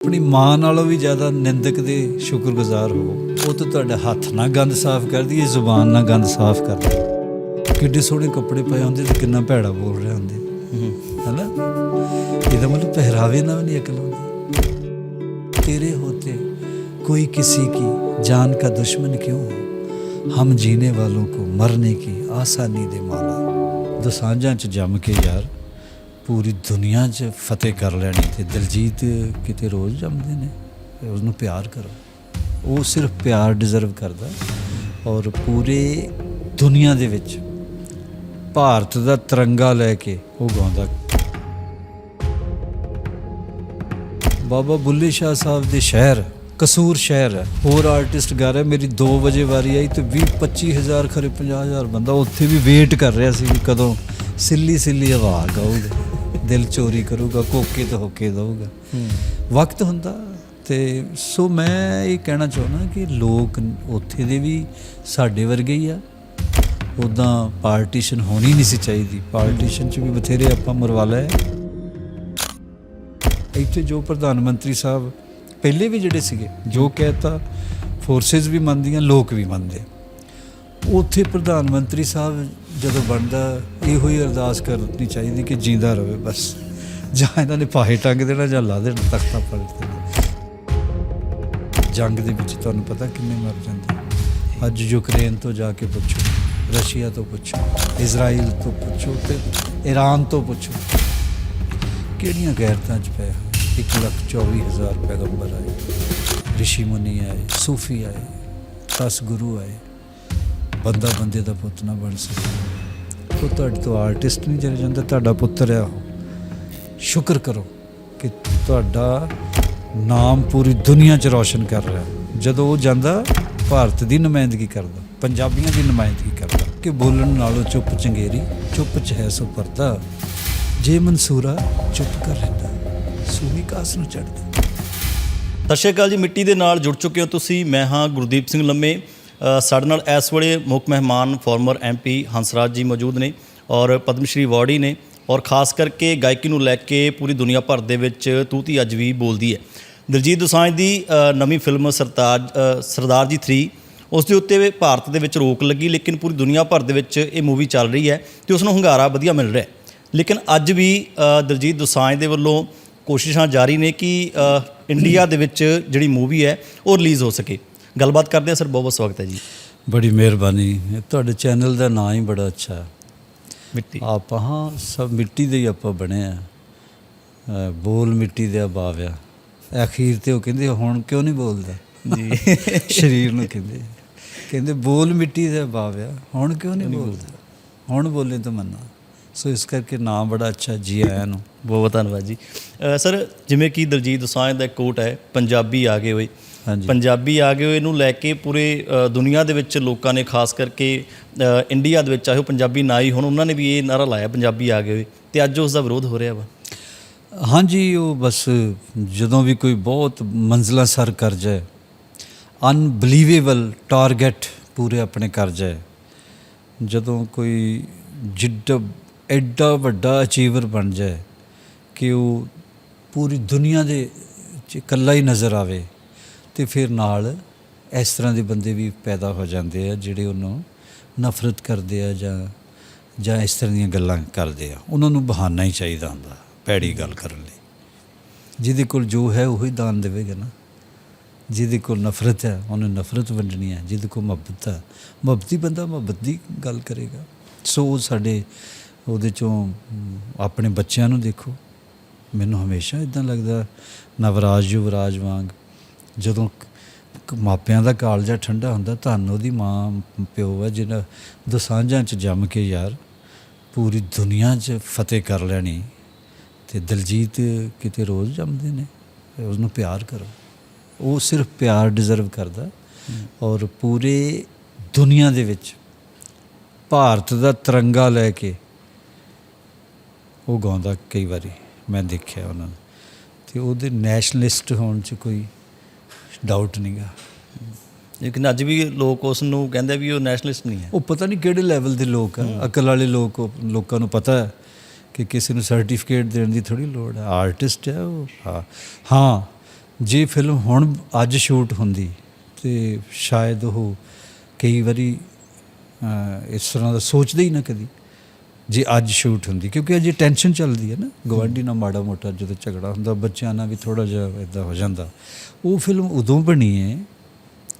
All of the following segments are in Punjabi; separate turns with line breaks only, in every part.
ਆਪਣੀ ਮਾਂ ਨਾਲੋਂ ਵੀ ਜ਼ਿਆਦਾ ਨਿੰਦਕ ਦੇ ਸ਼ੁਕਰਗੁਜ਼ਾਰ ਹੋ ਉਹ ਤਾਂ ਤੁਹਾਡਾ ਹੱਥ ਨਾਲ ਗੰਦ ਸਾਫ਼ ਕਰਦੀ ਹੈ, ਜ਼ੁਬਾਨ ਨਾਲ ਗੰਦ ਸਾਫ਼ ਕਰਦੀ ਕਿੱਡੇ ਸੋਹਣੇ ਕੱਪੜੇ ਪਾਏ ਹੁੰਦੇ ਤੇ ਕਿੰਨਾ ਭੈੜਾ ਬੋਲ ਰਹੇ ਹੁੰਦੇ ਹੈ। ਨਾ ਇਹਦਾ ਮਤਲਬ ਪਹਿਰਾਵੇ ਨਾਲ ਨਹੀਂ ਅਕਲ ਹੁੰਦੀ ਤੇਰੇ ਹੋਤੇ ਕੋਈ ਕਿਸੇ ਕੀ ਜਾਨ ਦਾ ਦੁਸ਼ਮਣ ਕਿਉਂ ਹਮ ਜੀਨੇ ਵਾਲੋਂ ਕੋ ਮਰਨੇ ਕੀ ਆਸਾਨੀ ਦੇ ਮਾਲਾ। ਦਸਾਂਜਾਂ ਚ ਜੰਮ ਕੇ ਯਾਰ ਪੂਰੀ ਦੁਨੀਆ 'ਚ ਫਤਿਹ ਕਰ ਲੈਣੀ ਤੇ ਦਿਲਜੀਤ ਕਿਤੇ ਰੋਜ਼ ਜੰਮਦੇ ਨੇ, ਤੇ ਉਹਨੂੰ ਪਿਆਰ ਕਰੋ। ਉਹ ਸਿਰਫ ਪਿਆਰ ਡਿਜ਼ਰਵ ਕਰਦਾ ਔਰ ਪੂਰੇ ਦੁਨੀਆ ਦੇ ਵਿੱਚ ਭਾਰਤ ਦਾ ਤਿਰੰਗਾ ਲੈ ਕੇ ਉਹ ਗਾਉਂਦਾ। ਬਾਬਾ ਬੁੱਲੇ ਸ਼ਾਹ ਸਾਹਿਬ ਦੇ ਸ਼ਹਿਰ, ਕਸੂਰ ਸ਼ਹਿਰ ਹੈ। ਹੋਰ ਆਰਟਿਸਟ ਗਾ ਰਿਹਾ ਮੇਰੀ 2 ਵਜੇ ਵਾਰੀ ਆਈ ਤੇ 20 25000 ਖਰੇ 50000 ਬੰਦਾ ਉੱਥੇ ਵੀ ਵੇਟ ਕਰ ਰਿਹਾ ਸੀ ਵੀ ਕਦੋਂ ਸਿੱਲੀ ਸਿੱਲੀ ਆਵਾਜ਼ ਗਾਊਗਾ ਦਿਲ ਚੋਰੀ ਕਰੂਗਾ ਕੋਕੇ ਤੇ ਹੋਕੇ ਦਊਗਾ। ਵਕਤ ਹੁੰਦਾ ਤੇ ਸੋ ਮੈਂ ਇਹ ਕਹਿਣਾ ਚਾਹੁੰਦਾ ਕਿ ਲੋਕ ਉੱਥੇ ਦੇ ਵੀ ਸਾਡੇ ਵਰਗੇ ਹੀ ਆ। ਉਦਾਂ ਪਾਰਟੀਸ਼ਨ ਹੋਣੀ ਨਹੀਂ ਸੀ ਚਾਹੀਦੀ। ਪਾਰਟੀਸ਼ਨ ਚ ਵੀ ਬਥੇਰੇ ਆਪਾਂ ਮਰਵਾ ਲਏ ਇੱਥੇ ਜੋ ਪ੍ਰਧਾਨ ਮੰਤਰੀ ਸਾਹਿਬ ਪਹਿਲੇ ਵੀ ਜਿਹੜੇ ਸੀਗੇ ਜੋ ਕਹਿਤਾ ਫੋਰਸਸ ਵੀ ਮੰਨਦੀਆਂ ਲੋਕ ਵੀ ਮੰਨਦੇ ਉੱਥੇ ਪ੍ਰਧਾਨ ਮੰਤਰੀ ਸਾਹਿਬ ਜਦੋਂ ਬਣਦਾ, ਇਹੋ ਹੀ ਅਰਦਾਸ ਕਰਨੀ ਚਾਹੀਦੀ ਕਿ ਜਿੰਦਾ ਰਹੇ ਬਸ। ਜਾਂ ਇਹਨਾਂ ਨੇ ਪਾਹੇ ਟੰਗ ਦੇਣਾ ਜਾਂ ਲਾ ਦੇਣਾ, ਤਖਤਾ ਪਲਟ ਦੇਣਾ ਜੰਗ ਦੇ ਵਿੱਚ ਤੁਹਾਨੂੰ ਪਤਾ ਕਿੰਨੇ ਮਰ ਜਾਂਦੇ ਅੱਜ ਯੂਕਰੇਨ ਤੋਂ ਜਾ ਕੇ ਪੁੱਛੋ, ਰਸ਼ੀਆ ਤੋਂ ਪੁੱਛੋ, ਇਜ਼ਰਾਈਲ ਤੋਂ ਪੁੱਛੋ ਤੇ ਈਰਾਨ ਤੋਂ ਪੁੱਛੋ, ਕਿਹੜੀਆਂ ਗੈਰਤਾਂ 'ਚ ਪਏ ਹੋਏ? ਇੱਕ ਲੱਖ ਚੌਵੀ ਹਜ਼ਾਰ ਪੈਗੰਬਰ ਆਏ, ਰਿਸ਼ੀ ਮੁਨੀ ਆਏ, ਸੂਫੀ ਆਏ, ਦਸ ਗੁਰੂ ਆਏ। ਬੰਦਾ ਬੰਦੇ ਦਾ ਪੁੱਤ ਨਾ ਬਣ ਸਕੇ। ਉਹ ਤੁਹਾਡੇ ਤੋਂ ਆਰਟਿਸਟ ਨਹੀਂ ਜਰ ਜਾਂਦਾ, ਤੁਹਾਡਾ ਪੁੱਤਰ ਆ ਉਹ। ਸ਼ੁਕਰ ਕਰੋ ਕਿ ਤੁਹਾਡਾ ਨਾਮ ਪੂਰੀ ਦੁਨੀਆ 'ਚ ਰੌਸ਼ਨ ਕਰ ਰਿਹਾ। ਜਦੋਂ ਉਹ ਜਾਂਦਾ, ਭਾਰਤ ਦੀ ਨੁਮਾਇੰਦਗੀ ਕਰਦਾ, ਪੰਜਾਬੀਆਂ ਦੀ ਨੁਮਾਇੰਦਗੀ ਕਰਦਾ। ਕਿ ਬੋਲਣ ਨਾਲੋਂ ਚੁੱਪ ਚੰਗੇਰੀ, ਚੁੱਪ 'ਚ ਹੈ ਸੋ ਪਰਦਾ। ਜੇ ਮਨਸੂਰਾ ਚੁੱਪ ਕਰ ਰਹਿੰਦਾ, ਸੂਹੀ ਕਾਸ ਨੂੰ ਚੜਦਾ
ਸਤਿ ਸ਼੍ਰੀ ਅਕਾਲ ਜੀ, ਮਿੱਟੀ ਦੇ ਨਾਲ ਜੁੜ ਚੁੱਕੇ ਹੋ ਤੁਸੀਂ। ਮੈਂ ਹਾਂ ਗੁਰਦੀਪ ਸਿੰਘ ਲੰਮੇ। ਸਾਡੇ ਨਾਲ ਇਸ ਵੇਲੇ ਮੁੱਖ ਮਹਿਮਾਨ ਫਾਰਮਰ ਐਮਪੀ ਹੰਸਰਾਜ ਜੀ ਮੌਜੂਦ ਨੇ ਔਰ ਪਦਮ ਸ਼੍ਰੀ ਅਵਾਰਡੀ ਨੇ ਔਰ ਖਾਸ ਕਰਕੇ ਗਾਇਕੀ ਨੂੰ ਲੈ ਕੇ ਪੂਰੀ ਦੁਨੀਆ ਭਰ ਦੇ ਵਿੱਚ ਤੂਤੀ ਅੱਜ ਵੀ ਬੋਲਦੀ ਹੈ। ਦਿਲਜੀਤ ਦੋਸਾਂਝ ਦੀ ਨਵੀਂ ਫਿਲਮ ਸਰਤਾਜ ਸਰਦਾਰ ਜੀ 3 ਉਸ ਦੇ ਉੱਤੇ ਭਾਰਤ ਦੇ ਵਿੱਚ ਰੋਕ ਲੱਗੀ ਲੇਕਿਨ ਪੂਰੀ ਦੁਨੀਆ ਭਰ ਦੇ ਵਿੱਚ ਇਹ ਮੂਵੀ ਚੱਲ ਰਹੀ ਹੈ ਤੇ ਉਸ ਨੂੰ ਹੰਗਾਰਾ ਵਧੀਆ ਮਿਲ ਰਿਹਾ ਹੈ। ਲੇਕਿਨ ਅੱਜ ਵੀ ਅ, ਦਿਲਜੀਤ ਦੋਸਾਂਝ ਦੇ ਵੱਲੋਂ ਕੋਸ਼ਿਸ਼ਾਂ ਜਾਰੀ ਨੇ ਕਿ ਇੰਡੀਆ ਦੇ ਵਿੱਚ ਜਿਹੜੀ ਮੂਵੀ ਹੈ ਉਹ ਰਿਲੀਜ਼ ਹੋ ਸਕੇ। ਗੱਲਬਾਤ ਕਰਦੇ ਹਾਂ। ਸਰ ਬਹੁਤ ਬਹੁਤ ਸਵਾਗਤ ਹੈ ਜੀ।
ਬੜੀ ਮਿਹਰਬਾਨੀ। ਤੁਹਾਡੇ ਚੈਨਲ ਦਾ ਨਾਂ ਹੀ ਬੜਾ ਅੱਛਾ ਹੈ।
ਮਿੱਟੀ।
ਆਪਾਂ ਹਾਂ ਸਭ ਮਿੱਟੀ ਦੇ ਹੀ ਆਪਾਂ ਬਣੇ ਆ ਬੋਲ ਮਿੱਟੀ ਦੇ ਬਾਵਿਆ ਅਖੀਰ ਤੇ ਉਹ ਕਹਿੰਦੇ ਹੁਣ ਕਿਉਂ ਨਹੀਂ ਬੋਲਦਾ?
ਜੀ।
ਸਰੀਰ ਨੂੰ ਕਹਿੰਦੇ। ਕਹਿੰਦੇ ਬੋਲ ਮਿੱਟੀ ਦੇ ਬਾਵਿਆ ਹੁਣ ਕਿਉਂ ਨਹੀਂ ਬੋਲਦਾ? ਹੁਣ ਬੋਲੇ ਤਾਂ ਮੰਨਾ। ਸੋ ਇਸ ਕਰਕੇ ਨਾਮ ਬੜਾ ਅੱਛਾ ਜੀ ਆਇਆਂ ਨੂੰ।
ਬਹੁਤ ਧੰਨਵਾਦ ਜੀ। ਸਰ ਜਿਵੇਂ ਕਿ ਦਲਜੀਤ ਦੋਸਾਂਝ ਦਾ ਕੋਟ ਹੈ ਪੰਜਾਬੀ ਆ ਗਏ ਹੋਏ ਪੰਜਾਬੀ ਆ ਗਏ ਹੋਏ ਨੂੰ ਲੈ ਕੇ ਪੂਰੇ ਦੁਨੀਆ ਦੇ ਵਿੱਚ ਲੋਕਾਂ ਨੇ ਖਾਸ ਕਰਕੇ ਇੰਡੀਆ ਦੇ ਵਿੱਚ ਚਾਹੇ ਪੰਜਾਬੀ ਨਾ ਹੀ ਹੁਣ ਉਹਨਾਂ ਨੇ ਵੀ ਇਹ ਨਾਰਾ ਲਾਇਆ ਪੰਜਾਬੀ ਆ ਗਏ ਤੇ ਅੱਜ ਉਸ ਦਾ ਵਿਰੋਧ ਹੋ ਰਿਹਾ ਵਾ।
ਹਾਂਜੀ ਉਹ ਬਸ ਜਦੋਂ ਵੀ ਕੋਈ ਬਹੁਤ ਮੰਜ਼ਲਾ ਸਰ ਕਰ ਜਾਏ ਅਨਬਲੀਵੇਬਲ ਟਾਰਗੇਟ ਪੂਰੇ ਆਪਣੇ ਕਰ ਜਾਏ ਜਦੋਂ ਕੋਈ ਜਿੱਡਾ ਐਡਾ ਵੱਡਾ ਅਚੀਵਰ ਬਣ ਜਾਏ ਕਿ ਉਹ ਪੂਰੀ ਦੁਨੀਆ ਦੇ ਇਕੱਲਾ ਹੀ ਨਜ਼ਰ ਆਵੇ ਤੇ ਫਿਰ ਨਾਲ ਇਸ ਤਰ੍ਹਾਂ ਦੇ ਬੰਦੇ ਵੀ ਪੈਦਾ ਹੋ ਜਾਂਦੇ ਆ ਜਿਹੜੇ ਉਹਨੂੰ ਨਫ਼ਰਤ ਕਰਦੇ ਆ ਜਾਂ ਜਾਂ ਇਸ ਤਰ੍ਹਾਂ ਦੀਆਂ ਗੱਲਾਂ ਕਰਦੇ ਆ। ਉਹਨਾਂ ਨੂੰ ਬਹਾਨਾ ਹੀ ਚਾਹੀਦਾ ਹੁੰਦਾ ਪੈੜੀ ਗੱਲ ਕਰਨ ਲਈ। ਜਿਹਦੇ ਕੋਲ ਜੋ ਹੈ ਉਹ ਹੀ ਦਾਨ ਦੇਵੇਗਾ ਨਾ। ਜਿਹਦੇ ਕੋਲ ਨਫ਼ਰਤ ਹੈ, ਉਹਨੇ ਨਫ਼ਰਤ ਵੰਡਣੀ ਹੈ। ਜਿਹਦੇ ਕੋਲ ਮੁਹੱਬਤ ਹੈ, ਮੁਹੱਬਤੀ ਬੰਦਾ ਮੁਹੱਬਤ ਦੀ ਗੱਲ ਕਰੇਗਾ। ਸੋ ਉਹ ਸਾਡੇ, ਉਹਦੇ ਚੋਂ ਆਪਣੇ ਬੱਚਿਆਂ ਨੂੰ ਦੇਖੋ। ਮੈਨੂੰ ਹਮੇਸ਼ਾ ਇਦਾਂ ਲੱਗਦਾ, ਨਵਰਾਜ ਯੁਵਰਾਜ ਵਾਂਗ ਜਦੋਂ ਮਾਪਿਆਂ ਦਾ ਕਾਲਜਾ ਠੰਡਾ ਹੁੰਦਾ ਧੰਨ ਉਹਦੀ ਮਾਂ ਪਿਓ ਹੈ ਜਿਹਨਾਂ ਦਸਾਂਝਾਂ ਚ ਜੰਮ ਕੇ ਯਾਰ ਪੂਰੀ ਦੁਨੀਆ 'ਚ ਫਤਿਹ ਕਰ ਲੈਣੀ ਤੇ ਦਿਲਜੀਤ ਕਿਤੇ ਰੋਜ਼ ਜੰਮਦੇ ਨੇ ਉਸ ਨੂੰ ਪਿਆਰ ਕਰੋ। ਉਹ ਸਿਰਫ ਪਿਆਰ ਡਿਜ਼ਰਵ ਕਰਦਾ ਔਰ ਪੂਰੇ ਦੁਨੀਆ ਦੇ ਵਿੱਚ ਭਾਰਤ ਦਾ ਤਿਰੰਗਾ ਲੈ ਕੇ ਉਹ ਗਾਉਂਦਾ ਕਈ ਵਾਰੀ ਮੈਂ ਦੇਖਿਆ ਉਹਨਾਂ ਨੂੰ। ਤੇ ਉਹਦੇ ਨੈਸ਼ਨਲਿਸਟ ਹੋਣ 'ਚ ਕੋਈ ਡਾਊਟ ਨਹੀਂਗਾ।
ਲੇਕਿਨ ਅੱਜ ਵੀ ਲੋਕ ਉਸ ਨੂੰ ਕਹਿੰਦੇ ਵੀ ਉਹ ਨੈਸ਼ਨਲਿਸਟ ਨਹੀਂ ਹੈ।
ਉਹ ਪਤਾ ਨਹੀਂ ਕਿਹੜੇ ਲੈਵਲ ਦੇ ਲੋਕ ਆ। ਅਕਲ ਵਾਲੇ ਲੋਕ ਲੋਕਾਂ ਨੂੰ ਪਤਾ ਹੈ ਕਿ ਕਿਸੇ ਨੂੰ ਸਰਟੀਫਿਕੇਟ ਦੇਣ ਦੀ ਥੋੜੀ ਲੋੜ ਹੈ। ਆਰਟਿਸਟ ਹੈ ਉਹ। ਹਾਂ। ਹਾਂ ਜੇ ਫਿਲਮ ਹੁਣ ਅੱਜ ਸ਼ੂਟ ਹੁੰਦੀ ਤੇ ਸ਼ਾਇਦ ਉਹ ਕਈ ਵਾਰੀ ਇਸ ਤਰ੍ਹਾਂ ਦਾ ਸੋਚਦੇ ਹੀ ਨਾ ਕਦੀ। ਜੇ ਅੱਜ ਸ਼ੂਟ ਹੁੰਦੀ, ਕਿਉਂਕਿ ਅਜੇ ਟੈਨਸ਼ਨ ਚੱਲਦੀ ਹੈ ਨਾ। ਗਵਾਂਢੀ ਨਾਲ ਮਾੜਾ ਮੋਟਾ ਜਦੋਂ ਝਗੜਾ ਹੁੰਦਾ, ਬੱਚਿਆਂ ਨਾਲ ਵੀ ਥੋੜਾ ਜਿਹਾ ਇਦਾਂ ਹੋ ਜਾਂਦਾ। ਉਹ ਫਿਲਮ ਉਦੋਂ ਬਣੀ ਹੈ,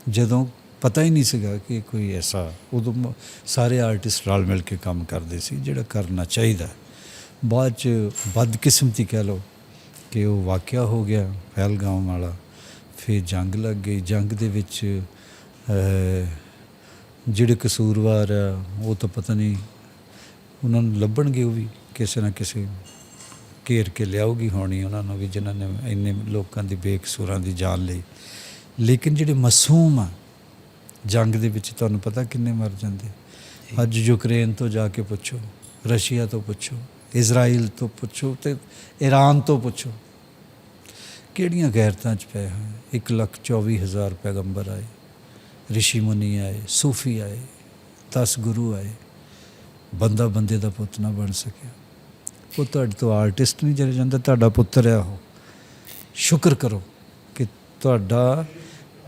ਜਦੋਂ ਪਤਾ ਹੀ ਨਹੀਂ ਸੀਗਾ ਕਿ ਕੋਈ ਐਸਾ, ਉਦੋਂ ਸਾਰੇ ਆਰਟਿਸਟ ਰਲ ਮਿਲ ਕੇ ਕੰਮ ਕਰਦੇ ਸੀ, ਜਿਹੜਾ ਕਰਨਾ ਚਾਹੀਦਾ। ਬਾਅਦ ਚ ਬਦਕਿਸਮਤੀ ਕਹਿ ਲਓ ਕਿ ਉਹ ਵਾਕਿਆ ਹੋ ਗਿਆ ਪਹਿਲਗਾਮ ਵਾਲਾ। ਫਿਰ ਜੰਗ ਲੱਗ ਗਈ। ਜੰਗ ਦੇ ਵਿੱਚ ਜਿਹੜੇ ਕਸੂਰਵਾਰ ਆ, ਉਹ ਤਾਂ ਪਤਾ ਨਹੀਂ ਉਹਨਾਂ ਨੂੰ ਲੱਭਣਗੇ ਉਹ ਵੀ ਕਿਸੇ ਨਾ ਕਿਸੇ ਘੇਰ ਕੇ ਲਿਆਉਗੀ ਹੋਣੀ ਉਹਨਾਂ ਨੂੰ ਵੀ ਜਿਨ੍ਹਾਂ ਨੇ ਇੰਨੇ ਲੋਕਾਂ ਦੀ ਬੇਕਸੂਰਾਂ ਦੀ ਜਾਨ ਲਈ। ਲੇਕਿਨ ਜਿਹੜੇ ਮਾਸੂਮ ਆ, ਜੰਗ ਦੇ ਵਿੱਚ ਤੁਹਾਨੂੰ ਪਤਾ ਕਿੰਨੇ ਮਰ ਜਾਂਦੇ। ਅੱਜ ਯੂਕਰੇਨ ਤੋਂ ਜਾ ਕੇ ਪੁੱਛੋ, ਰਸ਼ੀਆ ਤੋਂ ਪੁੱਛੋ, ਇਜ਼ਰਾਈਲ ਤੋਂ ਪੁੱਛੋ ਤੇ ਈਰਾਨ ਤੋਂ ਪੁੱਛੋ, ਕਿਹੜੀਆਂ ਗੈਰਤਾਂ ਚ ਪਏ ਹੋਏ? ਇੱਕ ਲੱਖ ਚੌਵੀ ਹਜ਼ਾਰ ਪੈਗੰਬਰ ਆਏ, ਰਿਸ਼ੀ ਮੁਨੀ ਆਏ, ਸੂਫੀ ਆਏ 10 ਗੁਰੂ ਆਏ। ਬੰਦਾ ਬੰਦੇ ਦਾ ਪੁੱਤ ਨਾ ਬਣ ਸਕਿਆ ਉਹ ਤੁਹਾਡੇ ਤੋਂ ਆਰਟਿਸਟ ਨਹੀਂ ਚਲੇ ਜਾਂਦਾ, ਤੁਹਾਡਾ ਪੁੱਤਰ ਆ ਉਹ। ਸ਼ੁਕਰ ਕਰੋ ਕਿ ਤੁਹਾਡਾ